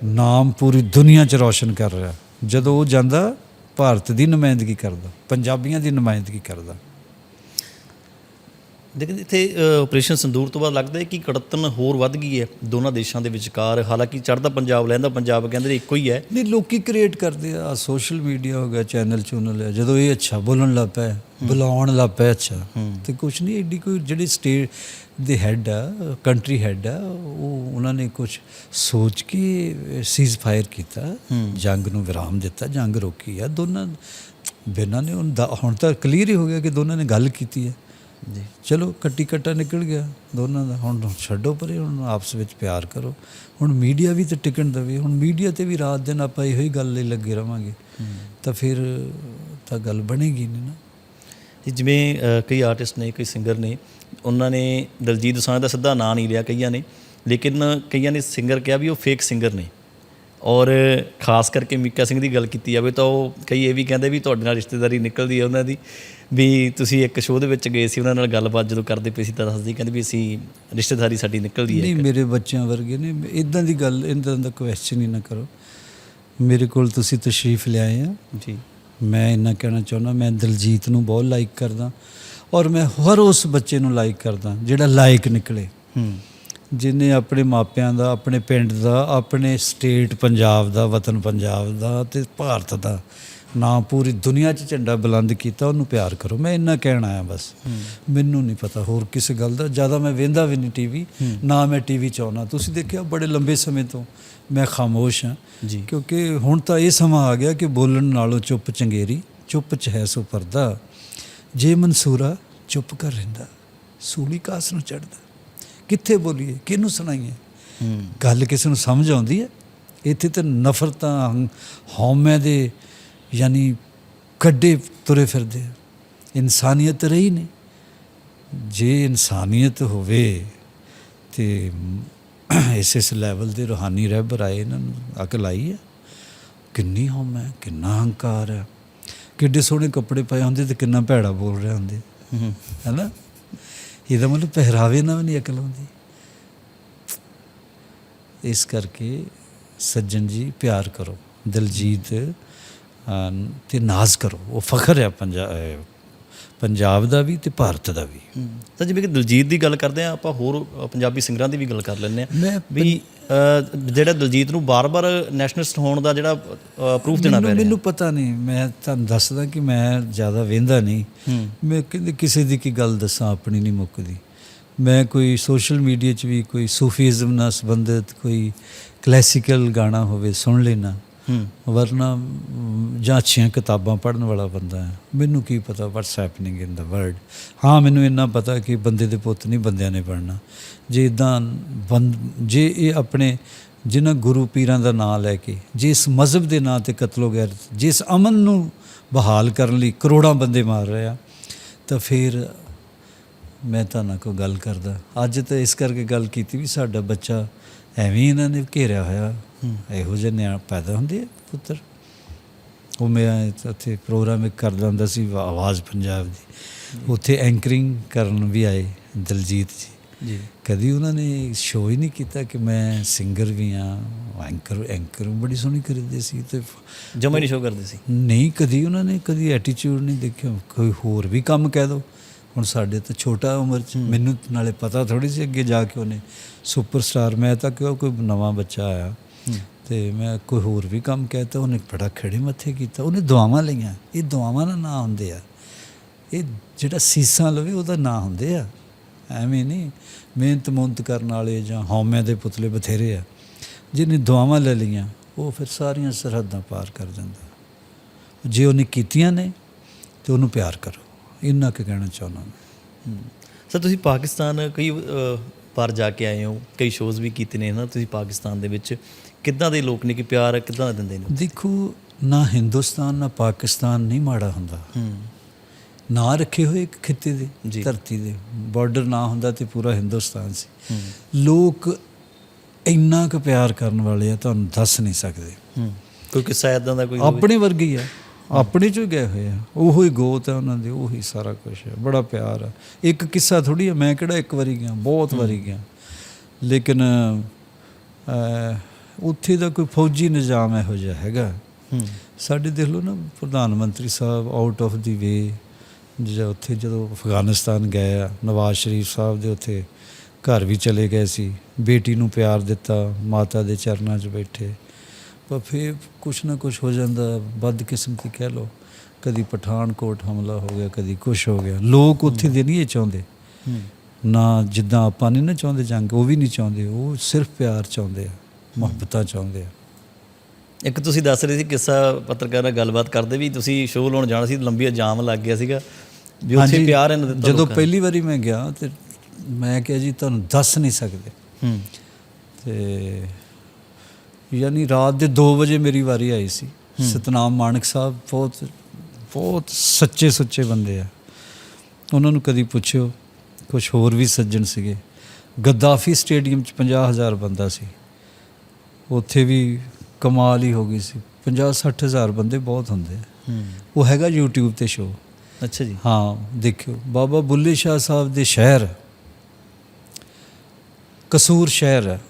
ਨਾਮ ਪੂਰੀ ਦੁਨੀਆ 'ਚ ਰੌਸ਼ਨ ਕਰ ਰਿਹਾ। ਜਦੋਂ ਉਹ ਜਾਂਦਾ, ਭਾਰਤ ਦੀ ਨੁਮਾਇੰਦਗੀ ਕਰਦਾ, ਪੰਜਾਬੀਆਂ ਦੀ ਨੁਮਾਇੰਦਗੀ ਕਰਦਾ।
ਲੇਕਿਨ ਇੱਥੇ ਆਪਰੇਸ਼ਨ ਸੰਦੂਰ ਤੋਂ ਬਾਅਦ ਲੱਗਦਾ ਹੈ ਕਿ ਕੜਤਨ ਹੋਰ ਵੱਧ ਗਈ ਹੈ ਦੋਨਾਂ ਦੇਸ਼ਾਂ ਦੇ ਵਿਚਕਾਰ। ਹਾਲਾਂਕਿ ਚੜ੍ਹਦਾ ਪੰਜਾਬ ਲੈਂਦਾ ਪੰਜਾਬ ਕਹਿੰਦੇ ਇੱਕੋ ਹੀ ਹੈ।
ਨਹੀਂ ਲੋਕੀ ਕ੍ਰੀਏਟ ਕਰਦੇ ਆ ਸੋਸ਼ਲ ਮੀਡੀਆ ਹੋ ਗਿਆ ਚੈਨਲ ਚੂਨਲ ਹੈ ਜਦੋਂ ਇਹ ਅੱਛਾ ਬੋਲਣ ਲੱਗ ਪਿਆ ਬੁਲਾਉਣ ਲੱਗ ਪਿਆ ਅੱਛਾ ਤੇ ਕੁਛ ਨਹੀਂ ਏਡੀ ਕੋਈ ਜਿਹੜੀ ਸਟੇਟ ਦੇ ਹੈੱਡ ਆ ਕੰਟਰੀ ਹੈੱਡ ਆ ਉਹ ਉਹਨਾਂ ਨੇ ਕੁਝ ਸੋਚ ਕੇ ਸੀਜ਼ ਫਾਇਰ ਕੀਤਾ ਜੰਗ ਨੂੰ ਵਿਰਾਮ ਦਿੱਤਾ ਜੰਗ ਰੋਕੀ ਆ ਦੋਨਾਂ ਬਿਨਾਂ ਨੇ ਹੁਣ ਤਾਂ ਕਲੀਅਰ ਹੀ ਹੋ ਗਿਆ ਕਿ ਦੋਨਾਂ ਨੇ ਗੱਲ ਕੀਤੀ ਹੈ
ਜੀ।
ਚਲੋ ਕੱਟੀ ਕੱਟਾ ਨਿਕਲ ਗਿਆ ਦੋਨਾਂ ਦਾ। ਹੁਣ ਛੱਡੋ ਪਰੇ ਹੁਣ ਆਪਸ ਵਿੱਚ ਪਿਆਰ ਕਰੋ। ਹੁਣ ਮੀਡੀਆ ਵੀ ਤੇ ਟਿਕਣ ਦਵੇ। ਹੁਣ ਮੀਡੀਆ ਤੇ ਵੀ ਰਾਤ ਦਿਨ ਆਪਾਂ ਇਹੋ ਹੀ ਗੱਲ ਲਈ ਲੱਗੇ ਰਵਾਂਗੇ। ਤਾਂ ਫਿਰ ਤਾਂ ਗੱਲ ਬਣੇਗੀ ਨਹੀਂ ਨਾ।
ਜਿਵੇਂ ਕਈ ਆਰਟਿਸਟ ਨੇ ਕਈ ਸਿੰਗਰ ਨੇ ਉਹਨਾਂ ਨੇ ਦਲਜੀਤ ਦੋਸਾਂਝ ਦਾ ਸਿੱਧਾ ਨਾਂ ਨਹੀਂ ਲਿਆ ਕਈਆਂ ਨੇ। ਲੇਕਿਨ ਕਈਆਂ ਨੇ ਸਿੰਗਰ ਕਿਹਾ ਵੀ ਉਹ ਫੇਕ ਸਿੰਗਰ ਨੇ। ਔਰ ਖਾਸ ਕਰਕੇ ਮੀਕਾ ਸਿੰਘ ਦੀ ਗੱਲ ਕੀਤੀ ਜਾਵੇ ਤਾਂ ਉਹ ਕਈ ਇਹ ਵੀ ਕਹਿੰਦੇ ਵੀ ਤੁਹਾਡੇ ਨਾਲ ਰਿਸ਼ਤੇਦਾਰੀ ਨਿਕਲਦੀ ਹੈ ਉਹਨਾਂ ਦੀ। ਵੀ ਤੁਸੀਂ ਇੱਕ ਸ਼ੋਅ ਦੇ ਵਿੱਚ ਗਏ ਸੀ ਉਹਨਾਂ ਨਾਲ ਗੱਲਬਾਤ ਜਦੋਂ ਕਰਦੇ ਪਏ ਸੀ ਤਾਂ ਦੱਸਦੀ ਕਹਿੰਦੇ ਵੀ ਅਸੀਂ ਰਿਸ਼ਤੇਦਾਰੀ ਸਾਡੀ ਨਿਕਲਦੀ ਹੈ
ਨਹੀਂ ਮੇਰੇ ਬੱਚਿਆਂ ਵਰਗੇ ਨੇ ਇਦਾਂ ਦੀ ਗੱਲ ਇਦਾਂ ਦਾ ਕੁਐਸਚਨ ਹੀ ਨਾ ਕਰੋ। ਮੇਰੇ ਕੋਲ ਤੁਸੀਂ ਤਸ਼ਰੀਫ ਲਿਆਏ ਆ।
ਜੀ।
ਮੈਂ ਇੰਨਾ ਕਹਿਣਾ ਚਾਹੁੰਦਾ ਮੈਂ ਦਲਜੀਤ ਨੂੰ ਬਹੁਤ ਲਾਈਕ ਕਰਦਾ ਔਰ ਮੈਂ ਹਰ ਉਸ ਬੱਚੇ ਨੂੰ ਲਾਈਕ ਕਰਦਾ ਜਿਹੜਾ ਲਾਇਕ ਨਿਕਲੇ।
ਹੂੰ।
ਜਿਨੇ ਆਪਣੇ ਮਾਪਿਆਂ ਦਾ ਆਪਣੇ ਪਿੰਡ ਦਾ ਆਪਣੇ ਸਟੇਟ ਪੰਜਾਬ ਦਾ ਵਤਨ ਪੰਜਾਬ ਦਾ ਤੇ ਭਾਰਤ ਦਾ ਨਾਂ ਪੂਰੀ ਦੁਨੀਆ 'ਚ ਝੰਡਾ ਬੁਲੰਦ ਕੀਤਾ ਉਹਨੂੰ ਪਿਆਰ ਕਰੋ। ਮੈਂ ਇੰਨਾ ਕਹਿਣ ਆਇਆ ਬਸ। ਮੈਨੂੰ ਨਹੀਂ ਪਤਾ ਹੋਰ ਕਿਸੇ ਗੱਲ ਦਾ। ਜ਼ਿਆਦਾ ਮੈਂ ਵੇਂਦਾ ਵੀ ਨਹੀਂ ਟੀਵੀ ਨਾ ਮੈਂ ਟੀਵੀ ਚਾਹੁੰਦਾ ਤੁਸੀਂ ਦੇਖਿਆ ਬੜੇ ਲੰਬੇ ਸਮੇਂ ਤੋਂ ਮੈਂ ਖਾਮੋਸ਼ ਹਾਂ। ਕਿਉਂਕਿ ਹੁਣ ਤਾਂ ਇਹ ਸਮਾਂ ਆ ਗਿਆ ਕਿ ਬੋਲਣ ਨਾਲੋਂ ਚੁੱਪ ਚੰਗੇਰੀ ਚੁੱਪ ਚ ਹੈ ਸੋ ਪਰਦਾ। ਜੇ ਮਨਸੂਰਾ ਚੁੱਪ ਕਰ ਰਹਿੰਦਾ ਸੂਲੀ ਕਾਸ ਨੂੰ ਚੜਦਾ ਕਿੱਥੇ ਬੋਲੀਏ? ਕਿਹਨੂੰ ਸੁਣਾਈਏ? ਗੱਲ ਕਿਸੇ ਨੂੰ ਸਮਝ ਆਉਂਦੀ ਹੈ? ਇੱਥੇ ਤੇ ਨਫ਼ਰਤਾਂ ਹਉਮੈ ਦੇ ਯਾਨੀ ਕੱਡੇ ਤੁਰੇ ਫਿਰਦੇ ਇਨਸਾਨੀਅਤ ਰਹੀ ਨਹੀਂ। ਜੇ ਇਨਸਾਨੀਅਤ ਹੋਵੇ ਤੇ ਇਸ ਇਸ ਲੈਵਲ ਦੇ ਰੂਹਾਨੀ ਰਹਿਬਰ ਆਏ ਇਹਨਾਂ ਨੂੰ ਅਕਲ ਆਈ ਹੈ ਕਿੰਨੀ ਹਉਮੈ ਕਿੰਨਾ ਹੰਕਾਰ ਹੈ। ਕਿੱਡੇ ਸੋਹਣੇ ਕੱਪੜੇ ਪਾਏ ਹੁੰਦੇ ਤੇ ਕਿੰਨਾ ਭੈੜਾ ਬੋਲ ਰਹੇ ਹੁੰਦੇ।
ਹੂੰ।
ਹੈਨਾ? ਇਹਦਾ ਮਤਲਬ ਪਹਿਰਾਵੇ ਨਾਲ ਨਹੀਂ ਅਕਲ ਆਉਂਦੀ। ਇਸ ਕਰਕੇ ਸੱਜਣ ਜੀ ਪਿਆਰ ਕਰੋ। ਦਲਜੀਤ ਤੇ ਨਾਜ਼ ਕਰੋ। ਉਹ ਫਖਰ ਹੈ ਪੰਜਾ- ਅਹ, ਪੰਜਾਬ ਦਾ ਵੀ ਤੇ ਭਾਰਤ ਦਾ ਵੀ।
ਤਾਂ ਜਿਵੇਂ ਕਿ ਦਲਜੀਤ ਦੀ ਗੱਲ ਕਰਦੇ ਆ ਆਪਾਂ ਹੋਰ ਪੰਜਾਬੀ ਸਿੰਗਰਾਂ ਦੀ ਵੀ ਗੱਲ ਕਰ ਲੈਂਦੇ ਆ। ਵੀ ਜਿਹੜਾ ਦਲਜੀਤ ਨੂੰ ਬਾਰ-ਬਾਰ ਨੈਸ਼ਨਲਿਸਟ ਹੋਣ ਦਾ ਜਿਹੜਾ ਪ੍ਰੂਫ ਦੇਣਾ ਪੈ
ਮੈਨੂੰ
ਰਿਹਾ।
ਮੈਨੂੰ ਪਤਾ ਨਹੀਂ। ਮੈਂ ਤੁਹਾਨੂੰ ਦੱਸਦਾ ਕਿ ਮੈਂ ਜ਼ਿਆਦਾ ਵੇਂਦਾ ਨਹੀਂ। ਮੈਂ ਕਹਿੰਦੇ ਕਿਸੇ ਦੀ ਕੀ ਗੱਲ ਦੱਸਾਂ ਆਪਣੀ ਨਹੀਂ ਮੁੱਕਦੀ। ਮੈਂ ਕੋਈ ਸੋਸ਼ਲ ਮੀਡੀਆ 'ਚ ਵੀ ਕੋਈ ਸੂਫੀਜ਼ਮ ਨਾਲ ਸੰਬੰਧਿਤ ਕੋਈ ਕਲਾਸੀਕਲ ਗਾਣਾ ਹੋਵੇ ਸੁਣ ਲੈਣਾ ਵਰਨਾ ਜਾਂ ਅੱਛੀਆਂ ਕਿਤਾਬਾਂ ਪੜ੍ਹਨ ਵਾਲਾ ਬੰਦਾ ਹੈ। ਮੈਨੂੰ ਕੀ ਪਤਾ what's happening in the world ਹਾਂ, ਮੈਨੂੰ ਇੰਨਾ ਪਤਾ ਕਿ ਬੰਦੇ ਦੇ ਪੁੱਤ ਨਹੀਂ ਬੰਦਿਆਂ ਨੇ ਪੜਨਾ ਜੇ ਇਦਾਂ ਜੇ ਇਹ ਆਪਣੇ ਜਿਨ੍ਹਾਂ ਗੁਰੂ ਪੀਰਾਂ ਦਾ ਨਾਮ ਲੈ ਕੇ ਜਿਸ ਮਜ਼ਹਬ ਦੇ ਨਾਂ ਤੇ ਕਤਲੋ ਗੈਰ ਜਿਸ ਅਮਨ ਨੂੰ ਬਹਾਲ ਕਰਨ ਲਈ ਕਰੋੜਾਂ ਬੰਦੇ ਮਾਰ ਰਹੇ ਆ, ਤਾਂ ਫਿਰ ਮੈਂ ਤਾਂ ਨਾ ਕੋਈ ਗੱਲ ਕਰਦਾ। ਅੱਜ ਤਾਂ ਇਸ ਕਰਕੇ ਗੱਲ ਕੀਤੀ ਵੀ ਸਾਡਾ ਬੱਚਾ ਐਵੇਂ ਇਹਨਾਂ ਨੇ ਘੇਰਿਆ ਹੋਇਆ। ਇਹੋ ਜਿਹੇ ਨਿਆ ਪੈਦਾ ਹੁੰਦੇ ਆ ਪੁੱਤਰ। ਉਹ ਮੈਂ ਉੱਥੇ ਪ੍ਰੋਗਰਾਮ ਇੱਕ ਕਰਦਾ ਹੁੰਦਾ ਸੀ ਆਵਾਜ਼ ਪੰਜਾਬ ਦੀ। ਉੱਥੇ ਐਂਕਰਿੰਗ ਕਰਨ ਵੀ ਆਏ ਦਲਜੀਤ ਜੀ।
ਜੀ।
ਕਦੀ ਉਹਨਾਂ ਨੇ ਸ਼ੋਅ ਹੀ ਨਹੀਂ ਕੀਤਾ ਕਿ ਮੈਂ ਸਿੰਗਰ ਵੀ ਆ ਐਂਕਰ ਐਂਕਰ ਬੜੀ ਸੋਹਣੀ ਕਰਦੇ ਸੀ ਤੇ
ਜਮਾ ਨਹੀਂ ਸ਼ੋ ਕਰਦੇ ਸੀ।
ਨਹੀਂ ਕਦੀ ਉਹਨਾਂ ਨੇ ਕਦੀ ਐਟੀਟਿਊਡ ਨਹੀਂ ਦੇਖਿਆ। ਕੋਈ ਹੋਰ ਵੀ ਕੰਮ ਕਹਿ ਦੋ। ਹੁਣ ਸਾਡੇ ਤਾਂ ਛੋਟਾ ਉਮਰ ਚ ਮੈਨੂੰ ਨਾਲੇ ਪਤਾ ਥੋੜੀ ਸੀ ਅੱਗੇ ਜਾ ਕੇ ਉਹਨੇ ਸੁਪਰਸਟਾਰ ਮੈਂ ਤਾਂ ਕਿਹਾ ਕੋਈ ਨਵਾਂ ਬੱਚਾ ਆਇਆ। ਤੇ ਮੈਂ ਕੋਈ ਹੋਰ ਵੀ ਕੰਮ ਕਹਿਤਾ ਉਹਨੇ ਬੜਾ ਖੜੇ ਮੱਥੇ ਕੀਤਾ। ਉਹਨੇ ਦੁਆਵਾਂ ਲਈਆਂ। ਇਹ ਦੁਆਵਾਂ ਦਾ ਨਾਂ ਹੁੰਦੇ ਆ। ਇਹ ਜਿਹੜਾ ਸੀਸਾਂ ਲਵੇ ਉਹਦਾ ਨਾਂ ਹੁੰਦੇ ਆ। ਐਵੇਂ ਨਹੀਂ ਮਿਹਨਤ ਮੁਹਨਤ ਕਰਨ ਵਾਲੇ ਜਾਂ ਹਉਮੈ ਦੇ ਪੁਤਲੇ ਬਥੇਰੇ ਆ। ਜਿਹਨੇ ਦੁਆਵਾਂ ਲੈ ਲਈਆਂ ਉਹ ਫਿਰ ਸਾਰੀਆਂ ਸਰਹੱਦਾਂ ਪਾਰ ਕਰ ਜਾਂਦਾ ਜੇ ਉਹਨੇ ਕੀਤੀਆਂ ਨੇ ਤੇ ਉਹਨੂੰ ਪਿਆਰ ਕਰੋ। ਇੰਨਾ ਕੁ ਕਹਿਣਾ ਚਾਹੁੰਦਾ ਮੈਂ।
ਸਰ ਤੁਸੀਂ ਪਾਕਿਸਤਾਨ ਕਈ ਅ, ਵਾਰ ਜਾ ਕੇ ਆਏ ਹੋ। ਕਈ ਸ਼ੋਜ਼ ਵੀ ਕੀਤੇ ਨੇ ਨਾ ਤੁਸੀਂ ਪਾਕਿਸਤਾਨ ਦੇ ਵਿੱਚ ਕਿੱਦਾਂ ਦੇ ਲੋਕ ਨੇ ਕਿ ਪਿਆਰ ਕਿੱਦਾਂ ਦਾ ਦਿੰਦੇ ਨੇ?
ਦੇਖੋ ਨਾ ਹਿੰਦੁਸਤਾਨ ਨਾ ਪਾਕਿਸਤਾਨ ਨਹੀਂ ਮਾੜਾ ਹੁੰਦਾ।
ਹੂੰ।
ਨਾਂ ਰੱਖੇ ਹੋਏ ਇੱਕ ਖਿੱਤੇ ਦੇ। ਧਰਤੀ ਦੇ। ਬਾਰਡਰ ਨਾ ਹੁੰਦਾ ਤੇ ਪੂਰਾ ਹਿੰਦੁਸਤਾਨ ਸੀ। ਲੋਕ ਇੰਨਾ ਕੁ ਪਿਆਰ ਕਰਨ ਵਾਲੇ ਆ ਤੁਹਾਨੂੰ ਦੱਸ ਨਹੀਂ ਸਕਦੇ।
ਹੂੰ। ਕੋਈ ਕਿੱਸਾ ਇਦਾਂ ਦਾ ਕੋਈ?
ਆਪਣੇ ਵਰਗੇ ਹੀ ਆ। ਆਪਣੇ ਚੋਂ ਗਏ ਹੋਏ ਆ। ਉਹੋ ਹੀ ਗੋਤ ਹੈ ਉਹਨਾਂ ਦੇ ਉਹੀ ਸਾਰਾ ਕੁਝ ਹੈ ਬੜਾ ਪਿਆਰ ਆ। ਇੱਕ ਕਿੱਸਾ ਥੋੜੀ ਹੈ ਮੈਂ ਕਿਹੜਾ ਇੱਕ ਵਾਰੀ ਗਿਆ ਬਹੁਤ ਵਾਰੀ ਗਿਆ। ਲੇਕਿਨ ਉੱਥੇ ਦਾ ਕੋਈ ਫੌਜੀ ਨਿਜ਼ਾਮ ਇਹੋ ਜਿਹਾ ਹੈਗਾ। ਸਾਡੇ ਦੇਖ ਲਓ ਨਾ ਪ੍ਰਧਾਨ ਮੰਤਰੀ ਸਾਹਿਬ ਆਊਟ ਆਫ ਦੀ ਵੇ ਜਿਹੜਾ ਉੱਥੇ ਜਦੋਂ ਅਫਗਾਨਿਸਤਾਨ ਗਏ ਆ ਨਵਾਜ਼ ਸ਼ਰੀਫ ਸਾਹਿਬ ਦੇ ਉੱਥੇ ਘਰ ਵੀ ਚਲੇ ਗਏ ਸੀ। ਬੇਟੀ ਨੂੰ ਪਿਆਰ ਦਿੱਤਾ ਮਾਤਾ ਦੇ ਚਰਨਾਂ 'ਚ ਬੈਠੇ। ਪਰ ਫਿਰ ਕੁਛ ਨਾ ਕੁਛ ਹੋ ਜਾਂਦਾ ਬਦ ਕਿਸਮਤੀ ਕਹਿ ਲਓ। ਕਦੀ ਪਠਾਨਕੋਟ ਹਮਲਾ ਹੋ ਗਿਆ ਕਦੀ ਕੁਛ ਹੋ ਗਿਆ। ਲੋਕ ਉੱਥੇ ਦੇ ਨਹੀਂ ਇਹ ਚਾਹੁੰਦੇ। ਨਾ ਜਿੱਦਾਂ ਆਪਾਂ ਨਹੀਂ ਨਾ ਚਾਹੁੰਦੇ ਜੰਗ ਉਹ ਵੀ ਨਹੀਂ ਚਾਹੁੰਦੇ ਉਹ ਸਿਰਫ ਪਿਆਰ ਚਾਹੁੰਦੇ ਆ। ਮੁਹੱਬਤਾਂ ਚਾਹੁੰਦੇ ਆ।
ਇੱਕ ਤੁਸੀਂ ਦੱਸ ਰਹੇ ਸੀ ਕਿੱਸਾ ਪੱਤਰਕਾਰ ਨਾਲ ਗੱਲਬਾਤ ਕਰਦੇ ਵੀ ਤੁਸੀਂ ਸ਼ੋਅ ਲਾਉਣ ਜਾਣਾ ਸੀ ਲੰਬੀ ਜਾਮ ਲੱਗ ਗਿਆ ਸੀਗਾ। ਵੀ ਉੱਥੇ ਪਿਆਰ ਇਹਨਾਂ ਦਿੱਤਾ
ਜਦੋਂ। ਪਹਿਲੀ ਵਾਰੀ ਮੈਂ ਗਿਆ ਤੇ ਮੈਂ ਕਿਹਾ ਜੀ ਤੁਹਾਨੂੰ ਦੱਸ ਨਹੀਂ ਸਕਦੇ।
ਹੂੰ।
ਤੇ ਯਾਨੀ ਰਾਤ ਦੇ 2 ਵਜੇ ਮੇਰੀ ਵਾਰੀ ਆਈ ਸੀ। ਸਤਨਾਮ ਮਾਨਕ ਸਾਹਿਬ ਬਹੁਤ ਬਹੁਤ ਸੱਚੇ ਸੁੱਚੇ ਬੰਦੇ ਆ। ਉਹਨਾਂ ਨੂੰ ਕਦੀ ਪੁੱਛਿਓ ਕੁਝ ਹੋਰ ਵੀ ਸੱਜਣ ਸੀਗੇ। ਗੱਦਾਫੀ ਸਟੇਡੀਅਮ ਚ 50000 ਬੰਦਾ ਸੀ। ਉੱਥੇ ਵੀ ਕਮਾਲ ਹੀ ਹੋ ਗਈ ਸੀ। 50 60000 ਬੰਦੇ ਬਹੁਤ ਹੁੰਦੇ ਆ। ਉਹ ਹੈਗਾ YouTube ਤੇ ਸ਼ੋਅ
ਅੱਛਾ ਜੀ।
ਹਾਂ ਦੇਖਿਓ। ਬਾਬਾ ਬੁੱਲੇ ਸ਼ਾਹ ਸਾਹਿਬ ਦੇ ਸ਼ਹਿਰ। ਕਸੂਰ ਸ਼ਹਿਰ ਹੈ।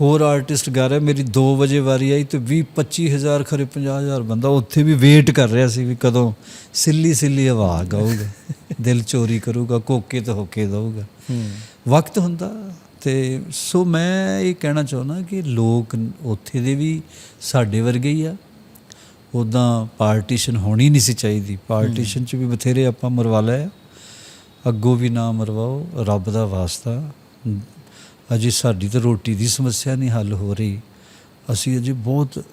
ਹੋਰ ਆਰਟਿਸਟ ਗਾ ਰਿਹਾ ਮੇਰੀ 2 ਵਜੇ ਵਾਰੀ ਆਈ ਤੇ 20 25000 ਖਰੇ 50000 ਬੰਦਾ ਉੱਥੇ ਵੀ ਵੇਟ ਕਰ ਰਿਹਾ ਸੀ ਵੀ ਕਦੋਂ ਸਿੱਲੀ ਸਿੱਲੀ ਆਵਾਜ਼ ਗਾਊਗਾ। ਦਿਲ ਚੋਰੀ ਕਰੂਗਾ ਕੋਕੇ ਤੇ ਹੋਕੇ ਦਊਗਾ। ਵਕਤ ਹੁੰਦਾ ਤੇ ਸੋ ਮੈਂ ਇਹ ਕਹਿਣਾ ਚਾਹੁੰਦਾ ਕਿ ਲੋਕ ਉੱਥੇ ਦੇ ਵੀ ਸਾਡੇ ਵਰਗੇ ਹੀ ਆ। ਉਦਾਂ ਪਾਰਟੀਸ਼ਨ ਹੋਣੀ ਨਹੀਂ ਸੀ ਚਾਹੀਦੀ। ਪਾਰਟੀਸ਼ਨ ਚ ਵੀ ਬਥੇਰੇ ਆਪਾਂ ਮਰਵਾ ਲਏ ਆ। ਅੱਗੋਂ ਵੀ ਨਾ ਮਰਵਾਓ, ਰੱਬ ਦਾ ਵਾਸਤਾ। ਅਜੇ ਸਾਡੀ ਤਾਂ ਰੋਟੀ ਦੀ ਸਮੱਸਿਆ ਨਹੀਂ ਹੱਲ ਹੋ ਰਹੀ। ਅਸੀਂ ਅਜੇ ਬਹੁਤ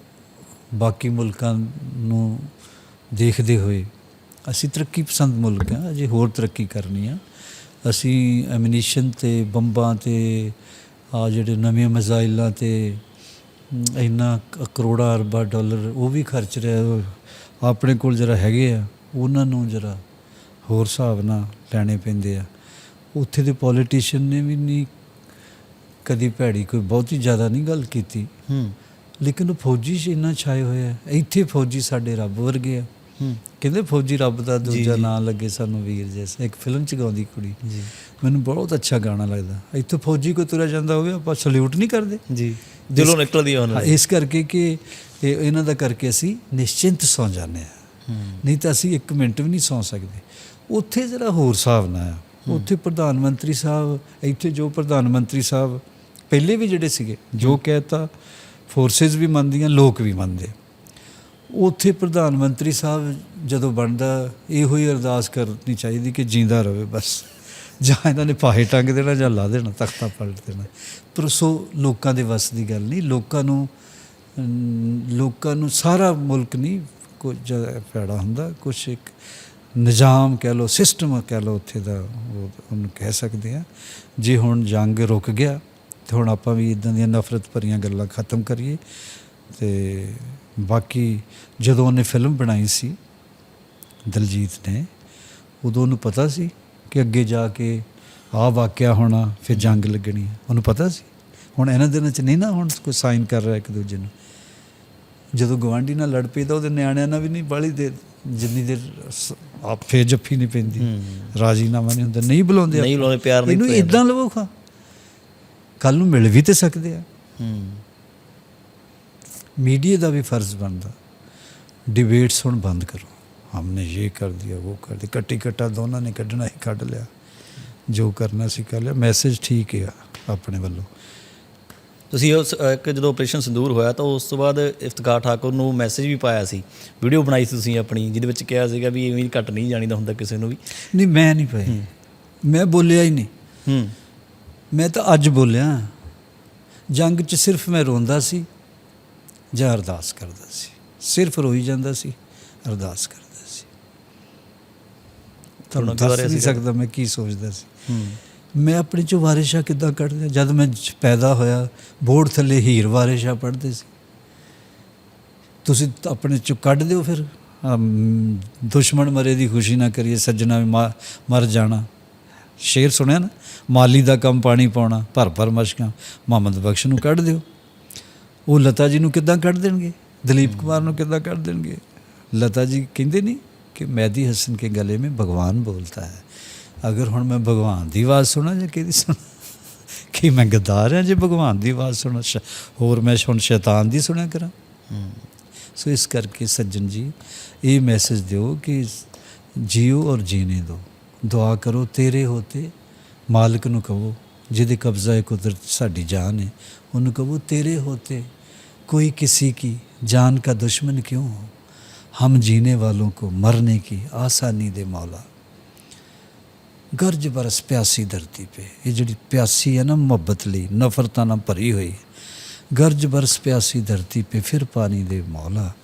ਬਾਕੀ ਮੁਲਕਾਂ ਨੂੰ ਦੇਖਦੇ ਹੋਏ ਅਸੀਂ ਤਰੱਕੀ ਪਸੰਦ ਮੁਲਕ ਹਾਂ ਅਜੇ ਹੋਰ ਤਰੱਕੀ ਕਰਨੀ ਆ। ਅਸੀਂ ਐਮਨੀਸ਼ਨ ਤੇ ਬੰਬਾਂ ਤੇ ਆ ਜਿਹੜੇ ਨਵੇਂ ਮਿਜ਼ਾਈਲਾਂ ਤੇ ਇੰਨਾ ਕਰੋੜਾਂ ਅਰਬਾਂ ਡਾਲਰ ਉਹ ਵੀ ਖਰਚ ਰਿਹਾ ਆਪਣੇ ਕੋਲ ਜਰਾ ਹੈਗੇ ਆ ਉਹਨਾਂ ਨੂੰ ਜਰਾ ਹੋਰ ਹਿਸਾਬ ਨਾਲ ਲੈਣੇ ਪੈਂਦੇ ਆ। ਉੱਥੇ ਦੇ ਪੋਲੀਟੀਸ਼ੀਅਨ ਨੇ ਵੀ ਨਹੀਂ ਕਦੀ ਭੈੜੀ ਕੋਈ ਬਹੁਤੀ ਜ਼ਿਆਦਾ ਨਹੀਂ ਗੱਲ ਕੀਤੀ।
ਹੂੰ।
ਲੇਕਿਨ ਫੌਜੀ 'ਚ ਇੰਨਾ ਛਾਏ ਹੋਏ ਆ ਇੱਥੇ ਫੌਜੀ ਸਾਡੇ ਰੱਬ ਵਰਗੇ ਆ।
ਹੂੰ
ਕਹਿੰਦੇ ਫੌਜੀ ਰੱਬ ਦਾ ਦੂਜਾ। ਨਾਂ ਲੱਗੇ ਸਾਨੂੰ ਵੀਰ ਜੈਸਾ ਇੱਕ ਫਿਲਮ ਚ ਗਾਉਂਦੀ ਕੁੜੀ।
ਜੀ।
ਮੈਨੂੰ ਬਹੁਤ ਅੱਛਾ ਗਾਣਾ ਲੱਗਦਾ। ਇੱਥੇ ਫੌਜੀ ਕੋਈ ਤੁਰਿਆ ਜਾਂਦਾ ਹੋਵੇ ਆਪਾਂ ਸਲੂਟ ਨਹੀਂ ਕਰਦੇ।
ਜੀ। ਦਿਲੋਂ ਨਿਕਲਦੀ ਆ ਉਹਨਾਂ
ਹਾਂ,
ਦੀ।
ਇਸ ਕਰਕੇ ਕਿ ਇਹ ਇਹਨਾਂ ਦਾ ਕਰਕੇ ਅਸੀਂ ਨਿਸ਼ਚਿੰਤ ਸੌ ਜਾਂਦੇ ਆ ਨਹੀਂ ਤਾਂ ਅਸੀਂ ਇੱਕ ਮਿੰਟ ਵੀ ਨਹੀਂ ਸੌ ਸਕਦੇ। ਉੱਥੇ ਜਿਹੜਾ ਹੋਰ ਹਿਸਾਬ ਨਾ ਆ। ਉੱਥੇ ਪ੍ਰਧਾਨ ਮੰਤਰੀ ਸਾਹਿਬ ਇੱਥੇ ਜੋ ਪ੍ਰਧਾਨ ਮੰਤਰੀ ਸਾਹਿਬ ਪਹਿਲੇ ਵੀ ਜਿਹੜੇ ਸੀਗੇ ਜੋ ਕਹਿਤਾ ਫੋਰਸਸ ਵੀ ਮੰਨਦੀਆਂ ਲੋਕ ਵੀ ਮੰਨਦੇ। ਉੱਥੇ ਪ੍ਰਧਾਨ ਮੰਤਰੀ ਸਾਹਿਬ ਜਦੋਂ ਬਣਦਾ, ਇਹੋ ਹੀ ਅਰਦਾਸ ਕਰਨੀ ਚਾਹੀਦੀ ਕਿ ਜਿੰਦਾ ਰਹੇ ਬਸ। ਜਾਂ ਇਹਨਾਂ ਨੇ ਪਾਹੇ ਟੰਗ ਦੇਣਾ ਜਾਂ ਲਾ ਦੇਣਾ, ਤਖਤਾ ਪਲਟ ਦੇਣਾ। ਪਰ ਸੋ ਲੋਕਾਂ ਦੇ ਵੱਸ ਦੀ ਗੱਲ ਨਹੀਂ, ਲੋਕਾਂ ਨੂੰ ਲੋਕਾਂ ਨੂੰ ਸਾਰਾ ਮੁਲਕ ਨਹੀਂ ਕੁਝ ਜ਼ਿਆਦਾ ਹੁੰਦਾ ਕੁਝ ਇੱਕ ਨਿਜ਼ਾਮ ਕਹਿ ਲਓ, ਸਿਸਟਮ ਕਹਿ ਲਓ ਉੱਥੇ ਦਾ ਉਹਨੂੰ ਕਹਿ ਸਕਦੇ ਆ ਜੇ ਹੁਣ ਜੰਗ ਰੁਕ ਗਿਆ, ਤੇ ਹੁਣ ਆਪਾਂ ਵੀ ਇਦਾਂ ਦੀਆਂ ਨਫ਼ਰਤ ਭਰੀਆਂ ਗੱਲਾਂ ਖਤਮ ਕਰੀਏ, ਤੇ ਬਾਕੀ ਜਦੋਂ ਉਹਨੇ ਫਿਲਮ ਬਣਾਈ ਸੀ ਦਲਜੀਤ ਨੇ ਉਦੋਂ ਉਹਨੂੰ ਪਤਾ ਸੀ ਕਿ ਅੱਗੇ ਜਾ ਕੇ ਆਹ ਵਾਕਿਆ ਹੋਣਾ ਫਿਰ ਜੰਗ ਲੱਗਣੀ ਹੈ। ਉਹਨੂੰ ਪਤਾ ਸੀ? ਹੁਣ ਇਹਨਾਂ ਦਿਨਾਂ 'ਚ ਨਹੀਂ ਨਾ ਹੁਣ ਕੋਈ ਸਾਈਨ ਕਰ ਰਿਹਾ ਇੱਕ ਦੂਜੇ ਨੂੰ। ਜਦੋਂ ਗਵਾਂਢੀ ਨਾਲ ਲੜ ਪਈ ਤਾਂ ਉਹਦੇ ਨਿਆਣਿਆਂ ਨਾਲ ਵੀ ਨਹੀਂ ਬਾਲੀ ਦੇ ਜਿੰਨੀ ਦੇਰ ਆਪੇ ਜੱਫੀ ਨਹੀਂ ਪੈਂਦੀ। ਰਾਜੀਨਾਮਾ ਨਹੀਂ ਹੁੰਦਾ ਨਹੀਂ ਬੁਲਾਉਂਦੇ
ਨਹੀਂ ਬੁਲਾਉਂਦੇ, ਪਿਆਰ ਨਹੀਂ
ਇਹਨੂੰ ਇਦਾਂ ਲਵੋ ਖਾ। ਕੱਲ ਨੂੰ ਮਿਲ ਵੀ ਤੇ ਸਕਦੇ ਆ।
ਹੂੰ।
मीडिया ਦਾ ਵੀ ਫਰਜ਼ ਬਣਦਾ ਡਿਬੇਟਸ ਹੁਣ ਬੰਦ ਕਰੋ हमने ये कर दिया वो कर दिया ਕੱਟੀ ਕੱਟਾ ਦੋਨਾਂ ਨੇ ਕੱਢਣਾ ਹੀ ਕੱਢ ਲਿਆ ਜੋ ਕਰਨਾ ਸੀ ਕਰ ਲਿਆ ਮੈਸੇਜ ਠੀਕ ਹੈ ਆਪਣੇ ਵੱਲੋਂ
ਤੁਸੀਂ ਉਸ ਇੱਕ ਜਦੋਂ ਆਪਰੇਸ਼ਨ ਸੰਦੂਰ ਹੋਇਆ ਤਾਂ ਉਸ ਤੋਂ ਬਾਅਦ ਇਫਤਖਾਰ ਠਾਕੁਰ ਨੂੰ ਮੈਸੇਜ ਵੀ ਪਾਇਆ ਸੀ ਵੀਡੀਓ ਬਣਾਈ ਸੀ ਤੁਸੀਂ ਆਪਣੀ ਜਿਹਦੇ ਵਿੱਚ ਕਿਹਾ ਸੀਗਾ ਵੀ ਐਵੇਂ ਘੱਟ ਨਹੀਂ ਜਾਣੀਦਾ ਹੁੰਦਾ ਕਿਸੇ ਨੂੰ ਵੀ
ਨਹੀਂ ਮੈਂ ਨਹੀਂ ਪਈ ਮੈਂ ਬੋਲਿਆ ਹੀ ਨਹੀਂ
ਹੂੰ
ਮੈਂ ਤਾਂ ਅੱਜ ਬੋਲਿਆ ਜੰਗ 'ਚ ਸਿਰਫ ਮੈਂ ਰੋਂਦਾ ਸੀ ਜਾਂ ਅਰਦਾਸ ਕਰਦਾ ਸੀ। ਸਿਰਫ ਰੋਈ ਜਾਂਦਾ ਸੀ ਅਰਦਾਸ ਕਰਦਾ ਸੀ। ਤੁਹਾਨੂੰ ਦੱਸ ਨਹੀਂ। ਸਕਦਾ ਮੈਂ ਕੀ ਸੋਚਦਾ ਸੀ। ਮੈਂ ਆਪਣੇ ਚੋਂ ਵਾਰਿਸ਼ਾ ਕਿੱਦਾਂ ਕੱਢ ਲਿਆ ਜਦ ਮੈਂ ਪੈਦਾ ਹੋਇਆ ਬੋਰਡ ਥੱਲੇ ਹੀਰ ਵਾਰਿਸ਼ਾ ਪੜ੍ਹਦੇ ਸੀ। ਤੁਸੀਂ ਆਪਣੇ ਚੋਂ ਕੱਢ ਦਿਓ ਫਿਰ। ਦੁਸ਼ਮਣ ਮਰੇ ਦੀ ਖੁਸ਼ੀ ਨਾ ਕਰੀਏ ਸੱਜਣਾ ਮਰ ਜਾਣਾ। ਸ਼ੇਰ ਸੁਣਿਆ ਨਾ? ਮਾਲੀ ਦਾ ਕੰਮ ਪਾਣੀ ਪਾਉਣਾ ਭਰ ਭਰ ਮਸ਼ਕਾਂ। ਮੁਹੰਮਦ ਬਖਸ਼ ਨੂੰ ਕੱਢ ਦਿਓ। ਉਹ ਲਤਾ ਜੀ ਨੂੰ ਕਿੱਦਾਂ ਕੱਢ ਦੇਣਗੇ? ਦਲੀਪ ਕੁਮਾਰ ਨੂੰ ਕਿੱਦਾਂ ਕੱਢ ਦੇਣਗੇ? ਲਤਾ ਜੀ ਕਹਿੰਦੇ ਨਹੀਂ ਕਿ ਮੈਦੀ ਹਸਨ ਕੇ ਗਲੇ ਮੇ ਭਗਵਾਨ ਬੋਲਤਾ ਹੈ। ਅਗਰ ਹੁਣ ਮੈਂ ਭਗਵਾਨ ਦੀ ਆਵਾਜ਼ ਸੁਣਾ ਜਾਂ ਕਿਹਦੀ ਸੁਣਾ? ਕਿ ਮੈਂ ਗਦਾਰ ਹਾਂ ਜੇ ਭਗਵਾਨ ਦੀ ਆਵਾਜ਼ ਸੁਣਾ? ਹੋਰ ਮੈਂ ਹੁਣ ਸ਼ੈਤਾਨ ਦੀ ਸੁਣਿਆ ਕਰਾਂ? ਸੋ ਇਸ ਕਰਕੇ ਸੱਜਣ ਜੀ ਇਹ ਮੈਸੇਜ ਦਿਓ ਕਿ ਜੀਓ ਔਰ ਜੀਨੇ ਦੋ। ਦੁਆ ਕਰੋ ਤੇਰੇ ਹੋਤੇ ਮਾਲਕ ਨੂੰ ਕਹੋ ਜਿਹਦੇ ਕਬਜ਼ਾ ਹੈ ਕੁਦਰਤ ਸਾਡੀ ਜਾਨ ਹੈ ਉਹਨੂੰ ਕਹੋ ਤੇਰੇ ਹੋਤੇ कोई किसी की जान का दुश्मन क्यों हो? हम जीने वालों को मरने की आसानी दे, मौला। गर्ज बरस प्यासी धरती पे। ये जड़ी प्यासी है ना, मोहब्बत ली, नफरत ना भरी हुई। गर्ज बरस प्यासी धरती पे फिर पानी दे, मौला।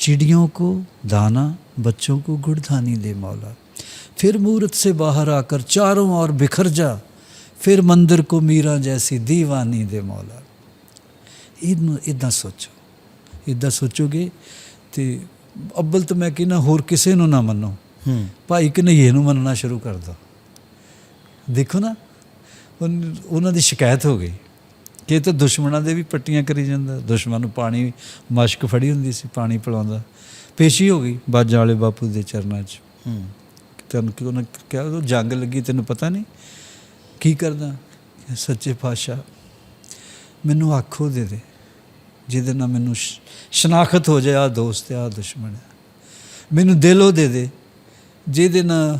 चिड़ियों को दाना, बच्चों को गुड़धानी दे, मौला। फिर मूर्त से बाहर आकर चारों ओर बिखर जा। फिर मंदिर को मीरा जैसी दीवानी दे, मौला। ਇਹਨੂੰ ਇਦਾਂ ਸੋਚੋ। ਇਦਾਂ ਸੋਚੋਗੇ ਤੇ ਅੱਬਲ ਤਾਂ ਮੈਂ ਕਹਿੰਦਾ ਹੋਰ ਕਿਸੇ ਨੂੰ ਨਾ ਮੰਨੋ।
ਹੂੰ।
ਭਾਈ ਕਨਈਏ ਨੂੰ ਮੰਨਣਾ ਸ਼ੁਰੂ ਕਰ ਦੋ। ਦੇਖੋ ਨਾ ਉਹਨਾਂ ਦੀ ਸ਼ਿਕਾਇਤ ਹੋ ਗਈ। ਕਿ ਇਹ ਤਾਂ ਦੁਸ਼ਮਣਾਂ ਦੇ ਵੀ ਪੱਟੀਆਂ ਕਰੀ ਜਾਂਦਾ। ਦੁਸ਼ਮਣ ਨੂੰ ਪਾਣੀ ਮਸ਼ਕ ਫੜੀ ਹੁੰਦੀ ਸੀ ਪਾਣੀ ਪਿਲਾਉਂਦਾ। ਪੇਸ਼ੀ ਹੋ ਗਈ ਬਾਜਾਂ ਵਾਲੇ ਬਾਪੂ ਦੇ ਚਰਨਾਂ 'ਚ।
ਹੂੰ।
ਤੈਨੂੰ ਕਿ ਉਹਨਾਂ ਕਿਹਾ ਉਹ ਜੰਗ ਲੱਗੀ ਤੈਨੂੰ ਪਤਾ ਨਹੀਂ? ਕੀ ਕਰਦਾ? ਸੱਚੇ ਪਾਤਸ਼ਾਹ ਮੈਨੂੰ ਆਖੋ ਦੇ ਦੇ। ਜਿਹਦੇ ਨਾਲ ਮੈਨੂੰ ਸ਼ਨਾਖਤ ਹੋ ਜਾਏ ਆ ਦੋਸਤ ਆ ਦੁਸ਼ਮਣ ਹੈ। ਮੈਨੂੰ ਦਿਲੋਂ ਦੇ ਦੇ ਜਿਹਦੇ ਨਾਲ